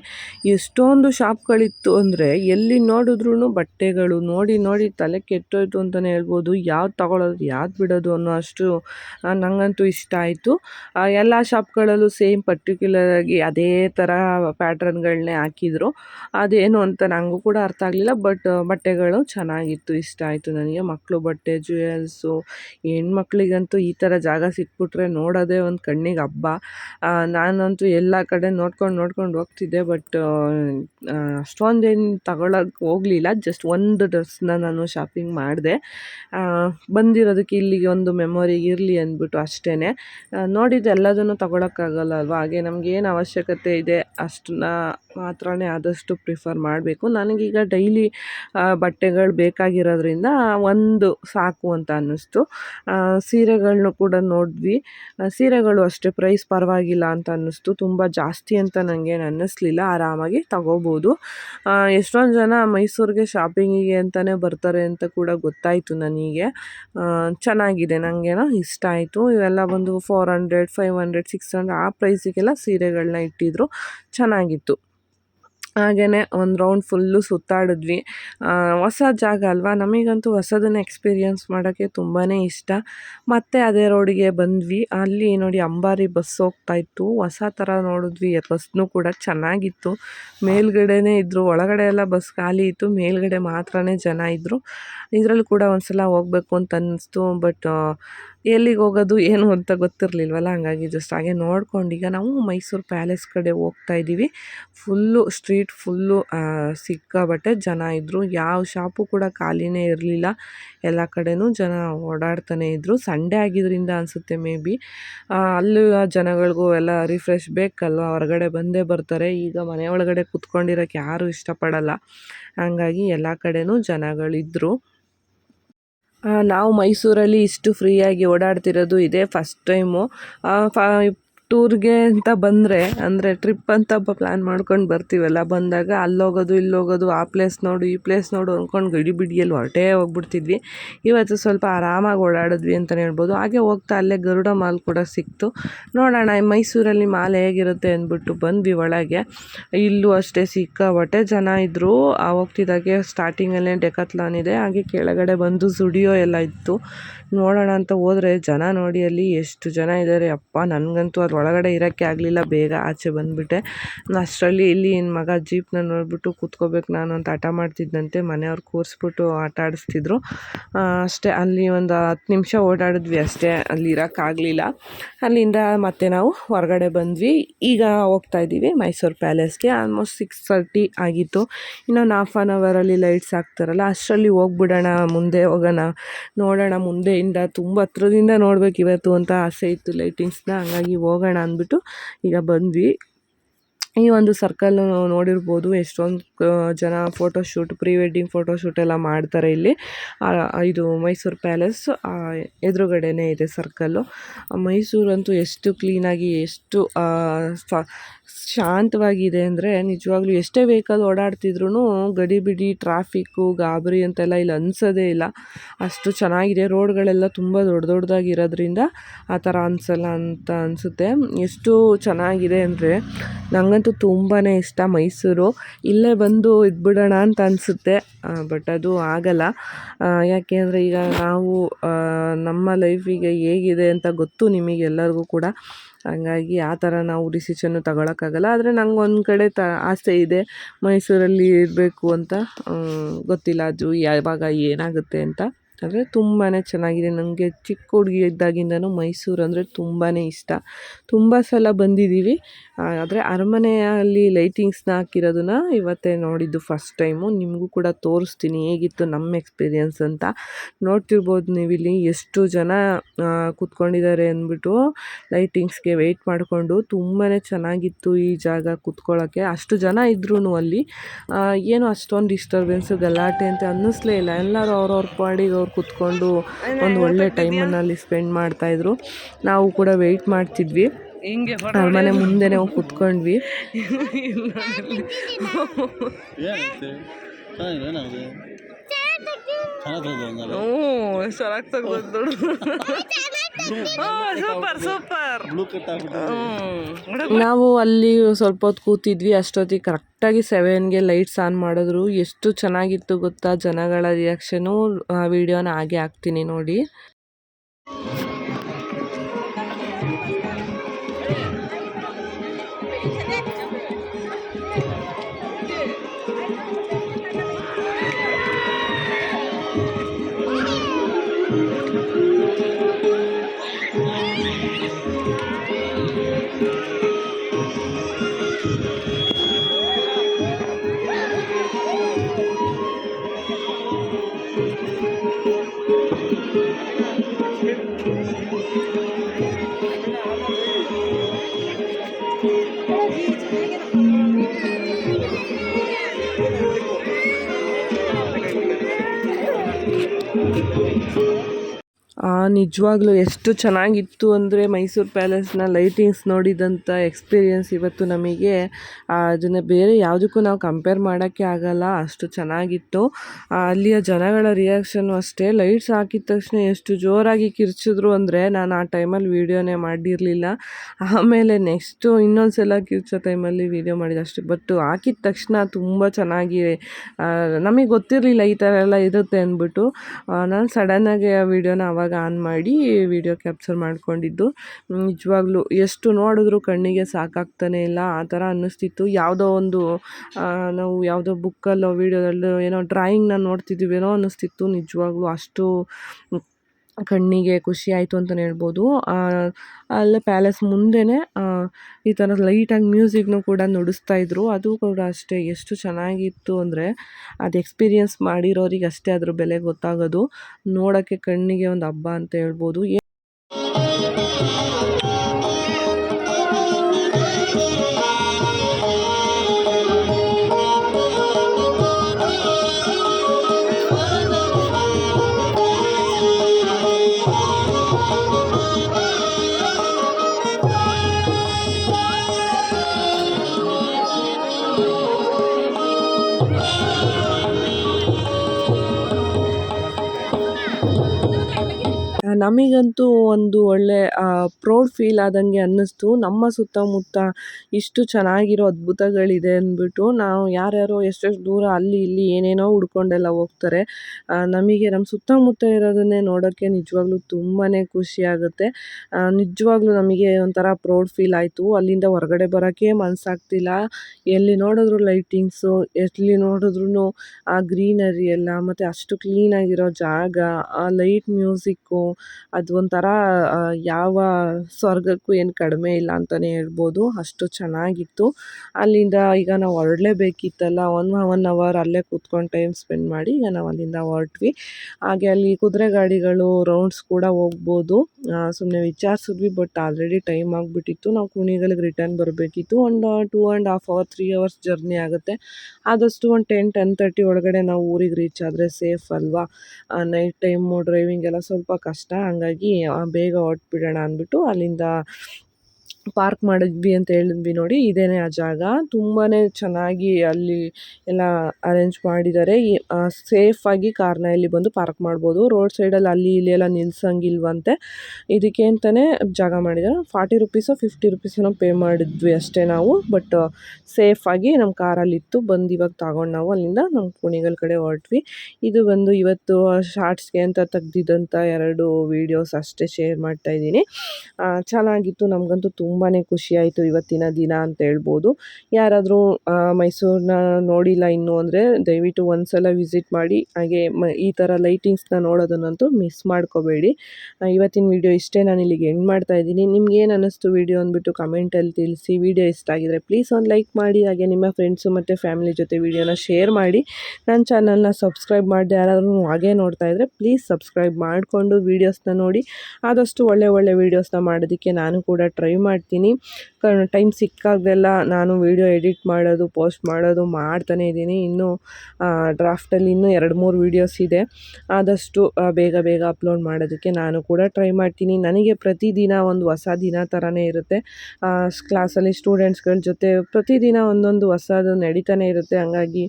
ಎಷ್ಟೊಂದು ಶಾಪ್ಗಳಿತ್ತು ಅಂದರೆ, ಎಲ್ಲಿ ನೋಡಿದ್ರೂ ಬಟ್ಟೆಗಳು ನೋಡಿ ನೋಡಿ ತಲೆ ಕೆಟ್ಟೋಯ್ತು ಅಂತಲೇ ಹೇಳ್ಬೋದು. ಯಾವ್ದು ತಗೊಳ್ಳೋದು ಯಾವ್ದು ಬಿಡೋದು ಅನ್ನೋ ಅಷ್ಟು ನನಗಂತೂ ನಂಗಂತೂ ಇಷ್ಟ ಆಯಿತು. ಎಲ್ಲ ಶಾಪ್ಗಳಲ್ಲೂ ಸೇಮ್ ಪರ್ಟಿಕ್ಯುಲರ್ ಆಗಿ ಅದೇ ಥರ ಪ್ಯಾಟ್ರನ್ಗಳನ್ನೇ ಹಾಕಿದ್ರು. ಅದೇನು ಅಂತ ನನಗೂ ಕೂಡ ಅರ್ಥ ಆಗಲಿಲ್ಲ ಬಟ್ ಬಟ್ಟೆಗಳು ಚೆನ್ನಾಗಿತ್ತು, ಇಷ್ಟ ಆಯಿತು ನನಗೆ ಮಕ್ಕಳು ಬಟ್ಟೆ ಜ್ಯುವೆಲ್ಸು ಹೆಣ್ಮಕ್ಳಿಗಂತೂ ಈ ಥರ ಜಾಗ ಸಿಕ್ಬಿಟ್ರೆ ನೋಡೋದೇ ಒಂದು ಕಣ್ಣಿಗೆ ಹಬ್ಬ. ನಾನಂತೂ ಎಲ್ಲ ಕಡೆ ನೋಡ್ಕೊಂಡು ನೋಡ್ಕೊಂಡು ಹೋಗ್ತಿದ್ದೆ ಬಟ್ ಅಷ್ಟೊಂದೇನು ತಗೊಳಕ್ಕೆ ಹೋಗಲಿಲ್ಲ. ಜಸ್ಟ್ ಒಂದು ಡ್ರೆಸ್ನ ನಾನು ಶಾಪಿಂಗ್ ಮಾಡಿದೆ. ಬಂದಿರೋದಕ್ಕೆ ಇಲ್ಲಿಗೆ ಒಂದು ಮೆಮೊರಿ ಇರಲಿ ಅಂದ್ಬಿಟ್ಟು ಅಷ್ಟೇ ನೋಡಿದ್ದು ಎಲ್ಲದನ್ನು ತಗೊಳಕ್ಕಾಗಲ್ಲ ಅಲ್ವಾ? ಹಾಗೆ ನಮ್ಗೆ ಏನು ಅವಶ್ಯಕತೆ ಇದೆ ಅಷ್ಟನ್ನ ಮಾತ್ರನೇ ಆದಷ್ಟು ಪ್ರಿಫರ್ ಮಾಡಬೇಕು. ನನಗೀಗ ಡೈಲಿ ಬಟ್ಟೆಗಳು ಬೇಕಾಗಿರೋದ್ರಿಂದ ಒಂದು ಸಾಕು ಅಂತ ಅನ್ನಿಸ್ತು. ಸೀರೆಗಳನ್ನು ಕೂಡ ನೋಡಿದ್ವಿ. ಸೀರೆಗಳು ಅಷ್ಟೇ ಪ್ರೈಸ್ ಪರವಾಗಿಲ್ಲ ಅಂತ ಅನ್ನಿಸ್ತು. ತುಂಬ ಜಾಸ್ತಿ ಅಂತ ನನಗೇನು ಅನ್ನಿಸ್ಲಿಲ್ಲ. ಆರಾಮಾಗಿ ತಗೋಬೋದು. ಎಷ್ಟೊಂದು ಜನ ಮೈಸೂರಿಗೆ ಶಾಪಿಂಗಿಗೆ ಅಂತಲೇ ಬರ್ತಾರೆ ಅಂತ ಕೂಡ ಗೊತ್ತಾಯಿತು ನನಗೆ. ಚೆನ್ನಾಗಿದೆ. ನನಗೇನೋ ಇಷ್ಟ ಆಯಿತು. ಇವೆಲ್ಲ ಬಂದು four hundred five hundred six hundred ಆ ಪ್ರೈಸಿಗೆಲ್ಲ ಸೀರೆಗಳನ್ನ ಇಟ್ಟಿದ್ರು. ಚೆನ್ನಾಗಿತ್ತು. ಹಾಗೆಯೇ ಒಂದು ರೌಂಡ್ ಫುಲ್ಲು ಸುತ್ತಾಡಿದ್ವಿ. ಹೊಸ ಜಾಗ ಅಲ್ವಾ? ನಮಗಂತೂ ಹೊಸದನ್ನು ಎಕ್ಸ್ಪೀರಿಯನ್ಸ್ ಮಾಡೋಕ್ಕೆ ತುಂಬಾ ಇಷ್ಟ. ಮತ್ತೆ ಅದೇ ರೋಡಿಗೆ ಬಂದ್ವಿ. ಅಲ್ಲಿ ನೋಡಿ ಅಂಬಾರಿ ಬಸ್ ಹೋಗ್ತಾ ಇತ್ತು. ಹೊಸ ಥರ ನೋಡಿದ್ವಿ. ಬಸ್ನು ಕೂಡ ಚೆನ್ನಾಗಿತ್ತು. ಮೇಲುಗಡೆನೇ ಇದ್ದರು ಒಳಗಡೆ ಎಲ್ಲ ಬಸ್ ಖಾಲಿ ಇತ್ತು. ಮೇಲ್ಗಡೆ ಮಾತ್ರನೇ ಜನ ಇದ್ದರು ಇದರಲ್ಲಿ ಕೂಡ ಒಂದು ಸಲ ಹೋಗ್ಬೇಕು ಅಂತ ಅನ್ನಿಸ್ತು. ಬಟ್ ಎಲ್ಲಿಗೆ ಹೋಗೋದು, ಏನು ಅಂತ ಗೊತ್ತಿರಲಿಲ್ವಲ್ಲ? ಹಂಗಾಗಿ ಜಸ್ಟ್ ಹಾಗೆ ನೋಡ್ಕೊಂಡು ಈಗ ನಾವು ಮೈಸೂರು ಪ್ಯಾಲೇಸ್ ಕಡೆ ಹೋಗ್ತಾ ಇದ್ದೀವಿ. ಫುಲ್ಲು ಸ್ಟ್ರೀಟ್ ಫುಲ್ಲು ಸಿಕ್ಕಾಬಟ್ಟೆ ಜನ ಇದ್ದರು ಯಾವ ಶಾಪು ಕೂಡ ಖಾಲಿನೇ ಇರಲಿಲ್ಲ. ಎಲ್ಲ ಕಡೆಯೂ ಜನ ಓಡಾಡ್ತಾನೆ ಇದ್ದರು ಸಂಡೇ ಆಗಿದ್ದರಿಂದ ಅನಿಸುತ್ತೆ ಮೇ ಬಿ ಅಲ್ಲೂ ಜನಗಳಿಗೂ ಎಲ್ಲ ರಿಫ್ರೆಶ್ ಬೇಕಲ್ವ? ಹೊರಗಡೆ ಬಂದೇ ಬರ್ತಾರೆ. ಈಗ ಮನೆ ಒಳಗಡೆ ಕುತ್ಕೊಂಡಿರೋಕ್ಕೆ ಯಾರೂ ಇಷ್ಟಪಡಲ್ಲ. ಹಂಗಾಗಿ ಎಲ್ಲ ಕಡೆಯೂ ಜನಗಳಿದ್ದರು ನಾವು ಮೈಸೂರಲ್ಲಿ ಇಷ್ಟು ಫ್ರೀಯಾಗಿ ಓಡಾಡ್ತಿರೋದು ಇದೇ ಫಸ್ಟ್ ಟೈಮು ಫ ಟೂರ್ಗೆ ಅಂತ ಬಂದರೆ, ಅಂದರೆ ಟ್ರಿಪ್ ಅಂತ ಪ್ಲ್ಯಾನ್ ಮಾಡ್ಕೊಂಡು ಬರ್ತೀವಲ್ಲ, ಬಂದಾಗ ಅಲ್ಲೋಗೋದು, ಇಲ್ಲೋಗೋದು, ಆ ಪ್ಲೇಸ್ ನೋಡು, ಈ ಪ್ಲೇಸ್ ನೋಡು ಅಂದ್ಕೊಂಡು ಗಿಡಿ ಬಿಡಿಯಲ್ಲಿ ಹೊರಟೇ ಹೋಗ್ಬಿಡ್ತಿದ್ವಿ. ಇವತ್ತು ಸ್ವಲ್ಪ ಆರಾಮಾಗಿ ಓಡಾಡಿದ್ವಿ ಅಂತಲೇ ಹೇಳ್ಬೋದು. ಹಾಗೆ ಹೋಗ್ತಾ ಅಲ್ಲೇ ಗರುಡ ಮಾಲ್ ಕೂಡ ಸಿಕ್ತು. ನೋಡೋಣ ಮೈಸೂರಲ್ಲಿ ಮಾಲ್ ಹೇಗಿರುತ್ತೆ ಅಂದ್ಬಿಟ್ಟು ಬಂದ್ವಿ ಒಳಗೆ. ಇಲ್ಲೂ ಅಷ್ಟೇ ಸಿಕ್ಕಾಪಟ್ಟೆ ಜನ ಇದ್ದರು ಹೋಗ್ತಿದ್ದಾಗೆ ಸ್ಟಾರ್ಟಿಂಗಲ್ಲೇ ಡೆಕತ್ಲಾನ್ ಇದೆ. ಹಾಗೆ ಕೆಳಗಡೆ ಬಂದು ಸುಡಿಯೋ ಎಲ್ಲ ಇತ್ತು. ನೋಡೋಣ ಅಂತ ಹೋದರೆ ಜನ ನೋಡಿ ಅಲ್ಲಿ ಎಷ್ಟು ಜನ ಇದ್ದಾರೆ ಅಪ್ಪ, ನನಗಂತೂ ಅದ್ರ ಒಳಗಡೆ ಇರೋಕ್ಕೆ ಆಗಲಿಲ್ಲ, ಬೇಗ ಆಚೆ ಬಂದುಬಿಟ್ಟೆ. ಅಷ್ಟರಲ್ಲಿ ಇಲ್ಲಿ ನನ್ನ ಮಗ ಜೀಪ್ನ ನೋಡಿಬಿಟ್ಟು ಕೂತ್ಕೋಬೇಕು ನಾನು ಅಂತ ಹಠ ಮಾಡ್ತಿದ್ದಂತೆ ಮನೆಯವ್ರು ಕೂರಿಸ್ಬಿಟ್ಟು ಆಟ ಆಡಿಸ್ತಿದ್ರು. ಅಷ್ಟೇ, ಅಲ್ಲಿ ಒಂದು ಹತ್ತು ನಿಮಿಷ ಓಡಾಡಿದ್ವಿ ಅಷ್ಟೇ, ಅಲ್ಲಿ ಇರೋಕ್ಕಾಗಲಿಲ್ಲ ಅಲ್ಲಿಂದ ಮತ್ತೆ ನಾವು ಹೊರಗಡೆ ಬಂದ್ವಿ. ಈಗ ಹೋಗ್ತಾ ಇದ್ದೀವಿ ಮೈಸೂರು ಪ್ಯಾಲೇಸ್ಗೆ. ಆಲ್ಮೋಸ್ಟ್ ಸಿಕ್ಸ್ ತರ್ಟಿ ಆಗಿತ್ತು. ಇನ್ನೊಂದು ಹಾಫ್ ಆನ್ ಅವರಲ್ಲಿ ಲೈಟ್ಸ್ ಹಾಕ್ತಾರಲ್ಲ, ಅಷ್ಟರಲ್ಲಿ ಹೋಗ್ಬಿಡೋಣ, ಮುಂದೆ ಹೋಗೋಣ, ನೋಡೋಣ, ಮುಂದೆಯಿಂದ ತುಂಬ ಹತ್ರದಿಂದ ನೋಡ್ಬೇಕು ಇವತ್ತು ಅಂತ ಆಸೆ ಇತ್ತು ಲೈಟಿಂಗ್ಸ್ನ. ಹಂಗಾಗಿ ಹೋಗೋಣ ಅಂದ್ಬಿಟ್ಟು ಈಗ ಬಂದ್ವಿ. ಈ ಒಂದು ಸರ್ಕಲ್ ನೋಡಿರ್ಬೋದು. ಎಷ್ಟೊಂದು ಜನ ಫೋಟೋಶೂಟ್ ಪ್ರೀ ವೆಡ್ಡಿಂಗ್ ಫೋಟೋಶೂಟ್ ಎಲ್ಲ ಮಾಡ್ತಾರೆ ಇಲ್ಲಿ. ಇದು ಮೈಸೂರು ಪ್ಯಾಲೇಸ್ ಎದುರುಗಡೆನೇ ಇದೆ ಸರ್ಕಲ್ಲು ಮೈಸೂರಂತೂ ಎಷ್ಟು ಕ್ಲೀನಾಗಿ ಎಷ್ಟು ಶಾಂತವಾಗಿದೆ ಅಂದರೆ ನಿಜವಾಗ್ಲೂ ಎಷ್ಟೇ ವೆಹಿಕಲ್ ಓಡಾಡ್ತಿದ್ರು ಗಡಿಬಿಡಿ ಟ್ರಾಫಿಕ್ಕು, ಗಾಬರಿ ಅಂತೆಲ್ಲ ಇಲ್ಲಿ ಅನಿಸೋದೇ ಇಲ್ಲ. ಅಷ್ಟು ಚೆನ್ನಾಗಿದೆ. ರೋಡ್ಗಳೆಲ್ಲ ತುಂಬ ದೊಡ್ಡ ದೊಡ್ಡದಾಗಿರೋದ್ರಿಂದ ಆ ಥರ ಅನಿಸಲ್ಲ ಅಂತ ಅನಿಸುತ್ತೆ. ಎಷ್ಟು ಚೆನ್ನಾಗಿದೆ ಅಂದರೆ ನನಗಂತೂ ತುಂಬಾ ಇಷ್ಟ ಮೈಸೂರು. ಇಲ್ಲೇ ಬಂದು ಇದ್ಬಿಡೋಣ ಅಂತ ಅನಿಸುತ್ತೆ. ಬಟ್ ಅದು ಆಗಲ್ಲ. ಯಾಕೆ ಅಂದರೆ ಈಗ ನಾವು ನಮ್ಮ ಲೈಫಿಗೆ ಹೇಗಿದೆ ಅಂತ ಗೊತ್ತು ನಿಮಗೆಲ್ಲರಿಗೂ ಕೂಡ. ಹಂಗಾಗಿ ಆ ಥರ ನಾವು ಡಿಸಿಷನ್ನು ತಗೊಳಕ್ಕಾಗಲ್ಲ. ಆದರೆ ನಂಗೆ ಒಂದು ಕಡೆ ತ ಆಸೆ ಇದೆ, ಮೈಸೂರಲ್ಲಿ ಇರಬೇಕು ಅಂತ. ಗೊತ್ತಿಲ್ಲ. ಅದು ಯಾವಾಗ ಏನಾಗುತ್ತೆ ಅಂತ. ಆದರೆ ತುಂಬಾ ಚೆನ್ನಾಗಿದೆ. ನನಗೆ ಚಿಕ್ಕ ಹುಡುಗಿ ಇದ್ದಾಗಿಂದನೂ ಮೈಸೂರು ಅಂದರೆ ತುಂಬಾ ಇಷ್ಟ. ತುಂಬ ಸಲ ಬಂದಿದ್ದೀವಿ. ಆದರೆ ಅರಮನೆಯಲ್ಲಿ ಲೈಟಿಂಗ್ಸ್ನ ಹಾಕಿರೋದನ್ನ ಇವತ್ತೇ ನೋಡಿದ್ದು ಫಸ್ಟ್ ಟೈಮು. ನಿಮಗೂ ಕೂಡ ತೋರಿಸ್ತೀನಿ ಹೇಗಿತ್ತು ನಮ್ಮ ಎಕ್ಸ್ಪೀರಿಯೆನ್ಸ್ ಅಂತ. ನೋಡ್ತಿರ್ಬೋದು ನೀವಿಲ್ಲಿ ಎಷ್ಟು ಜನ ಕೂತ್ಕೊಂಡಿದ್ದಾರೆ ಅಂದ್ಬಿಟ್ಟು ಲೈಟಿಂಗ್ಸ್ಗೆ ವೆಯ್ಟ್ ಮಾಡಿಕೊಂಡು ತುಂಬಾ ಚೆನ್ನಾಗಿತ್ತು ಈ ಜಾಗ ಕೂತ್ಕೊಳ್ಳೋಕ್ಕೆ. ಅಷ್ಟು ಜನ ಇದ್ರೂ ಅಲ್ಲಿ ಏನು ಅಷ್ಟೊಂದು ಡಿಸ್ಟರ್ಬೆನ್ಸು ಗಲಾಟೆ ಅಂತ ಅನ್ನಿಸ್ಲೇ ಇಲ್ಲ. ಎಲ್ಲರೂ ಅವ್ರವ್ರ ಪಾಡಿಗೆ ಅವ್ರು ಕೂತ್ಕೊಂಡು ಒಂದು ಒಳ್ಳೆ ಟೈಮನ್ನು ಅಲ್ಲಿ ಸ್ಪೆಂಡ್ ಮಾಡ್ತಾಯಿದ್ರು ನಾವು ಕೂಡ ವೆಯ್ಟ್ ಮಾಡ್ತಿದ್ವಿ. ಹಿಂಗೆ ಮನೆ ಮುಂದೆನೇ ಹೋಗಿ ಕುತ್ಕೊಂಡ್ವಿ. ಹ್ಞೂ ಚೆನ್ನಾಗಿ ತೆಗ್ದು ಸೂಪರ್ ಸೂಪರ್ ನಾವು ಅಲ್ಲಿ ಸ್ವಲ್ಪ ಹೊತ್ತು ಕೂತಿದ್ವಿ ಅಷ್ಟೊತ್ತಿಗೆ ಕರೆಕ್ಟಾಗಿ ಸೆವೆನ್ಗೆ ಲೈಟ್ಸ್ ಆನ್ ಮಾಡಿದ್ರು. ಎಷ್ಟು ಚೆನ್ನಾಗಿತ್ತು ಗೊತ್ತಾ ಜನಗಳ ರಿಯಾಕ್ಷನು ಆ ವಿಡಿಯೋನ ಹಾಗೆ ಹಾಕ್ತೀನಿ ನೋಡಿ. ಆ ನಿಜವಾಗ್ಲೂ ಎಷ್ಟು ಚೆನ್ನಾಗಿತ್ತು ಅಂದರೆ ಮೈಸೂರು ಪ್ಯಾಲೇಸ್ನ ಲೈಟಿಂಗ್ಸ್ ನೋಡಿದಂಥ ಎಕ್ಸ್ಪೀರಿಯನ್ಸ್ ಇವತ್ತು ನಮಗೆ. ಅದನ್ನು ಬೇರೆ ಯಾವುದಕ್ಕೂ ನಾವು ಕಂಪೇರ್ ಮಾಡೋಕ್ಕೆ ಆಗಲ್ಲ, ಅಷ್ಟು ಚೆನ್ನಾಗಿತ್ತು. ಅಲ್ಲಿಯ ಜನಗಳ ರಿಯಾಕ್ಷನ್ನು ಅಷ್ಟೇ. ಲೈಟ್ಸ್ ಹಾಕಿದ ತಕ್ಷಣ ಎಷ್ಟು ಜೋರಾಗಿ ಕಿರ್ಚಿದ್ರು ಅಂದರೆ ನಾನು ಆ ಟೈಮಲ್ಲಿ ವೀಡಿಯೋನೇ ಮಾಡಿರಲಿಲ್ಲ. ಆಮೇಲೆ ನೆಕ್ಸ್ಟು ಇನ್ನೊಂದು ಸಲ ಕಿರ್ಚೋ ಟೈಮಲ್ಲಿ ವೀಡಿಯೋ ಮಾಡಿದೆ ಅಷ್ಟೇ. ಬಟ್ ಹಾಕಿದ ತಕ್ಷಣ ತುಂಬ ಚೆನ್ನಾಗಿ ನಮಗೆ ಗೊತ್ತಿರಲಿಲ್ಲ ಈ ಥರ ಎಲ್ಲ ಇರುತ್ತೆ ಅಂದ್ಬಿಟ್ಟು ನಾನು ಸಡನ್ನಾಗಿ ಆ ವಿಡಿಯೋನ ಅವಾಗ ಆನ್ ಮಾಡಿ ವಿಡಿಯೋ ಕ್ಯಾಪ್ಚರ್ ಮಾಡ್ಕೊಂಡಿದ್ದು. ನಿಜವಾಗ್ಲೂ ಎಷ್ಟು ನೋಡಿದ್ರು ಕಣ್ಣಿಗೆ ಸಾಕಾಗ್ತಾನೆ ಇಲ್ಲ. ಆ ಥರ ಅನ್ನಿಸ್ತಿತ್ತು. ಯಾವುದೋ ಒಂದು ನಾವು ಯಾವುದೋ ಬುಕ್ಕಲ್ಲೋ ವೀಡಿಯೋದಲ್ಲೋ ಏನೋ ಡ್ರಾಯಿಂಗ್ನ ನೋಡ್ತಿದ್ದೀವೇನೋ ಅನ್ನಿಸ್ತಿತ್ತು. ನಿಜವಾಗ್ಲೂ ಅಷ್ಟು ಕಣ್ಣಿಗೆ ಖುಷಿ ಆಯಿತು ಅಂತಲೇ ಹೇಳ್ಬೋದು. ಅಲ್ಲೇ ಪ್ಯಾಲೇಸ್ ಮುಂದೆನೇ ಈ ಥರ ಲೈಟಾಗಿ ಮ್ಯೂಸಿಕ್ನೂ ಕೂಡ ನುಡಿಸ್ತಾ ಇದ್ರು. ಅದು ಕೂಡ ಅಷ್ಟೇ, ಎಷ್ಟು ಚೆನ್ನಾಗಿತ್ತು ಅಂದರೆ ಅದು ಎಕ್ಸ್ಪೀರಿಯನ್ಸ್ ಮಾಡಿರೋರಿಗೆ ಅಷ್ಟೇ ಅದ್ರ ಬೆಲೆ ಗೊತ್ತಾಗೋದು. ನೋಡೋಕ್ಕೆ ಕಣ್ಣಿಗೆ ಒಂದು ಹಬ್ಬ ಅಂತ ಹೇಳ್ಬೋದು. ನಮಗಂತೂ ಒಂದು ಒಳ್ಳೆ ಪ್ರೌಡ್ ಫೀಲ್ ಆದಂಗೆ ಅನ್ನಿಸ್ತು. ನಮ್ಮ ಸುತ್ತಮುತ್ತ ಇಷ್ಟು ಚೆನ್ನಾಗಿರೋ ಅದ್ಭುತಗಳಿದೆ ಅಂದ್ಬಿಟ್ಟು ನಾವು ಯಾರ್ಯಾರೋ ಎಷ್ಟೆಷ್ಟು ದೂರ ಅಲ್ಲಿ ಇಲ್ಲಿ ಏನೇನೋ ಹುಡ್ಕೊಂಡೆಲ್ಲ ಹೋಗ್ತಾರೆ. ನಮಗೆ ನಮ್ಮ ಸುತ್ತಮುತ್ತ ಇರೋದನ್ನೇ ನೋಡೋಕ್ಕೆ ನಿಜವಾಗ್ಲೂ ತುಂಬಾ ಖುಷಿ ಆಗುತ್ತೆ. ನಿಜವಾಗ್ಲೂ ನಮಗೆ ಒಂಥರ ಪ್ರೌಡ್ ಫೀಲ್ ಆಯಿತು. ಅಲ್ಲಿಂದ ಹೊರಗಡೆ ಬರೋಕ್ಕೆ ಮನಸ್ಸಾಗ್ತಿಲ್ಲ ಎಲ್ಲಿ ನೋಡಿದ್ರು ಲೈಟಿಂಗ್ಸು ಎಲ್ಲಿ ನೋಡಿದ್ರು ಆ ಗ್ರೀನರಿ ಎಲ್ಲ, ಮತ್ತು ಅಷ್ಟು ಕ್ಲೀನಾಗಿರೋ ಜಾಗ, ಆ ಲೈಟ್ ಮ್ಯೂಸಿಕ್ಕು ಅದು ಒಂಥರ ಯಾವ ಸ್ವರ್ಗಕ್ಕೂ ಏನು ಕಡಿಮೆ ಇಲ್ಲ ಅಂತಲೇ ಹೇಳ್ಬೋದು. ಅಷ್ಟು ಚೆನ್ನಾಗಿತ್ತು. ಅಲ್ಲಿಂದ ಈಗ ನಾವು ಹೊರಡ್ಲೇಬೇಕಿತ್ತಲ್ಲ ಒನ್ ಒನ್ ಅವರ್ ಅಲ್ಲೇ ಕೂತ್ಕೊಂಡು ಟೈಮ್ ಸ್ಪೆಂಡ್ ಮಾಡಿ ಈಗ ನಾವು ಅಲ್ಲಿಂದ ಹೊರಟ್ವಿ. ಹಾಗೆ ಅಲ್ಲಿ ಕುದುರೆ ಗಾಡಿಗಳು ರೌಂಡ್ಸ್ ಕೂಡ ಹೋಗ್ಬೋದು. ಸುಮ್ಮನೆ ವಿಚಾರಿಸಿದ್ವಿ ಬಟ್ ಆಲ್ರೆಡಿ ಟೈಮ್ ಆಗಿಬಿಟ್ಟಿತ್ತು. ನಾವು ಕುಣಿಗಳಿಗೆ ರಿಟರ್ನ್ ಬರಬೇಕಿತ್ತು. ಒಂದು two and half hour three hours journey ಆಗುತ್ತೆ. ಆದಷ್ಟು ಒಂದು ಟೆನ್ ಟೆನ್ ತರ್ಟಿ ಒಳಗಡೆ ನಾವು ಊರಿಗೆ ರೀಚ್ ಆದರೆ ಸೇಫ್ ಅಲ್ವಾ? ನೈಟ್ ಟೈಮು ಡ್ರೈವಿಂಗ್ ಎಲ್ಲ ಸ್ವಲ್ಪ ಕಷ್ಟ ಹಂಗಾಗಿ ಬೇಗ ಹೊರಟ್ಬಿಡೋಣ ಅಂದ್ಬಿಟ್ಟು ಅಲ್ಲಿಂದ ಪಾರ್ಕ್ ಮಾಡಿದ್ವಿ ಅಂತ ಹೇಳಿದ್ವಿ ನೋಡಿ ಇದೇನೇ ಆ ಜಾಗ. ತುಂಬಾ ಚೆನ್ನಾಗಿ ಅಲ್ಲಿ ಎಲ್ಲ ಅರೇಂಜ್ ಮಾಡಿದ್ದಾರೆ. ಸೇಫಾಗಿ ಕಾರ್ನ ಇಲ್ಲಿ ಬಂದು ಪಾರ್ಕ್ ಮಾಡ್ಬೋದು. ರೋಡ್ ಸೈಡಲ್ಲಿ ಅಲ್ಲಿ ಇಲ್ಲಿ ಎಲ್ಲ ನಿಲ್ಸಂಗಿಲ್ವಂತೆ. ಇದಕ್ಕೆ ಅಂತಲೇ ಜಾಗ ಮಾಡಿದ್ದಾರೆ. ಫಾರ್ಟಿ ರುಪೀಸು ಫಿಫ್ಟಿ ರುಪೀಸೇನೋ ಪೇ ಮಾಡಿದ್ವಿ ಅಷ್ಟೇ ನಾವು. ಬಟ್ ಸೇಫಾಗಿ ನಮ್ಮ ಕಾರಲ್ಲಿತ್ತು. ಬಂದು ಇವಾಗ ತಗೊಂಡು ನಾವು ಅಲ್ಲಿಂದ ನಮ್ಮ ಕುಣಿಗಲ್ ಕಡೆ ಹೊರಟ್ವಿ. ಇದು ಬಂದು ಇವತ್ತು ಶಾರ್ಟ್ಸ್ಗೆ ಅಂತ ತೆಗ್ದಿದ್ದಂಥ ಎರಡು ವೀಡಿಯೋಸ್ ಅಷ್ಟೇ ಶೇರ್ ಮಾಡ್ತಾ ಇದ್ದೀನಿ. ಆ, ಚೆನ್ನಾಗಿತ್ತು. ನಮಗಂತೂ ತುಂಬಾ ಖುಷಿ ಖುಷಿಯಾಯಿತು ಇವತ್ತಿನ ದಿನ ಅಂತ ಹೇಳ್ಬೋದು. ಯಾರಾದರೂ ಮೈಸೂರನ್ನ ನೋಡಿಲ್ಲ ಇನ್ನು ಅಂದರೆ ದಯವಿಟ್ಟು ಒಂದು ಸಲ ವಿಸಿಟ್ ಮಾಡಿ, ಹಾಗೆ ಮ, ಈ ಥರ ಲೈಟಿಂಗ್ಸ್ನ ನೋಡೋದನ್ನಂತೂ ಮಿಸ್ ಮಾಡ್ಕೋಬೇಡಿ. ಇವತ್ತಿನ ವಿಡಿಯೋ ಇಷ್ಟೇ ನಾನು ಇಲ್ಲಿಗೆ ಎಂಡ್ ಮಾಡ್ತಾ ಇದ್ದೀನಿ. ನಿಮ್ಗೆ ಏನು ಅನ್ನಿಸ್ತು ವಿಡಿಯೋ ಅಂದ್ಬಿಟ್ಟು ಕಮೆಂಟಲ್ಲಿ ತಿಳಿಸಿ. ವಿಡಿಯೋ ಇಷ್ಟ ಆಗಿದ್ರೆ ಪ್ಲೀಸ್ ಒಂದು ಲೈಕ್ ಮಾಡಿ, ಹಾಗೆ ನಿಮ್ಮ ಫ್ರೆಂಡ್ಸು ಮತ್ತು ಫ್ಯಾಮಿಲಿ ಜೊತೆ ವಿಡಿಯೋನ ಶೇರ್ ಮಾಡಿ. ನನ್ನ ಚಾನಲ್ನ ಸಬ್ಸ್ಕ್ರೈಬ್ ಮಾಡಿದೆ ಯಾರಾದರೂ ಹಾಗೆ ನೋಡ್ತಾ ಇದ್ದರೆ ಪ್ಲೀಸ್ ಸಬ್ಸ್ಕ್ರೈಬ್ ಮಾಡಿಕೊಂಡು ವೀಡಿಯೋಸ್ನ ನೋಡಿ. ಆದಷ್ಟು ಒಳ್ಳೆ ಒಳ್ಳೆ ವೀಡಿಯೋಸ್ನ ಮಾಡೋದಕ್ಕೆ ನಾನು ಕೂಡ ಟ್ರೈ ಮಾಡ್ತೀನಿ. ಇರ್ತೀನಿ ಟೈಮ್ ಸಿಕ್ಕಾಗಲೆಲ್ಲ ನಾನು ವೀಡಿಯೋ ಎಡಿಟ್ ಮಾಡೋದು ಪೋಸ್ಟ್ ಮಾಡೋದು ಮಾಡ್ತಾನೇ ಇದ್ದೀನಿ. ಇನ್ನೂ ಡ್ರಾಫ್ಟಲ್ಲಿ ಇನ್ನೂ ಎರಡು ಮೂರು ವೀಡಿಯೋಸ್ ಇದೆ. ಆದಷ್ಟು ಬೇಗ ಬೇಗ ಅಪ್ಲೋಡ್ ಮಾಡೋದಕ್ಕೆ ನಾನು ಕೂಡ ಟ್ರೈ ಮಾಡ್ತೀನಿ. ನನಗೆ ಪ್ರತಿದಿನ ಒಂದು ಹೊಸ ದಿನ ಥರನೇ ಇರುತ್ತೆ. ಕ್ಲಾಸಲ್ಲಿ ಸ್ಟೂಡೆಂಟ್ಸ್ಗಳ ಜೊತೆ ಪ್ರತಿದಿನ ಒಂದೊಂದು ಹೊಸದು ನಡೀತಾನೆ ಇರುತ್ತೆ. ಹಂಗಾಗಿ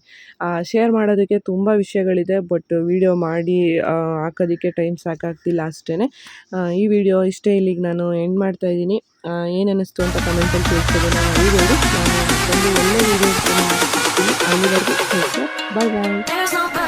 ಶೇರ್ ಮಾಡೋದಕ್ಕೆ ತುಂಬ ವಿಷಯಗಳಿದೆ. ಬಟ್ ವಿಡಿಯೋ ಮಾಡಿ ಹಾಕೋದಕ್ಕೆ ಟೈಮ್ ಸಾಕಾಗ್ತಿಲ್ಲ ಅಷ್ಟೇ ಈ ವಿಡಿಯೋ ಇಷ್ಟೇ ಇಲ್ಲಿಗೆ ನಾನು ಎಂಡ್ ಮಾಡ್ತಾ ಇದ್ದೀನಿ. ಏನು ಅನ್ನಿಸ್ತು ಅಂತ ಕಮೆಂಟಲ್ಲಿ ತಿಳಿಸ್ತೇವೆ. ನಾನು ಈ ವಿಡಿಯೋ ನಾನು ಒಂದು ಒಳ್ಳೆ ವೀಡಿಯೋ ಅಲ್ಲಿವರೆಗೂ ಬಾಯ್ ಬಾಯ್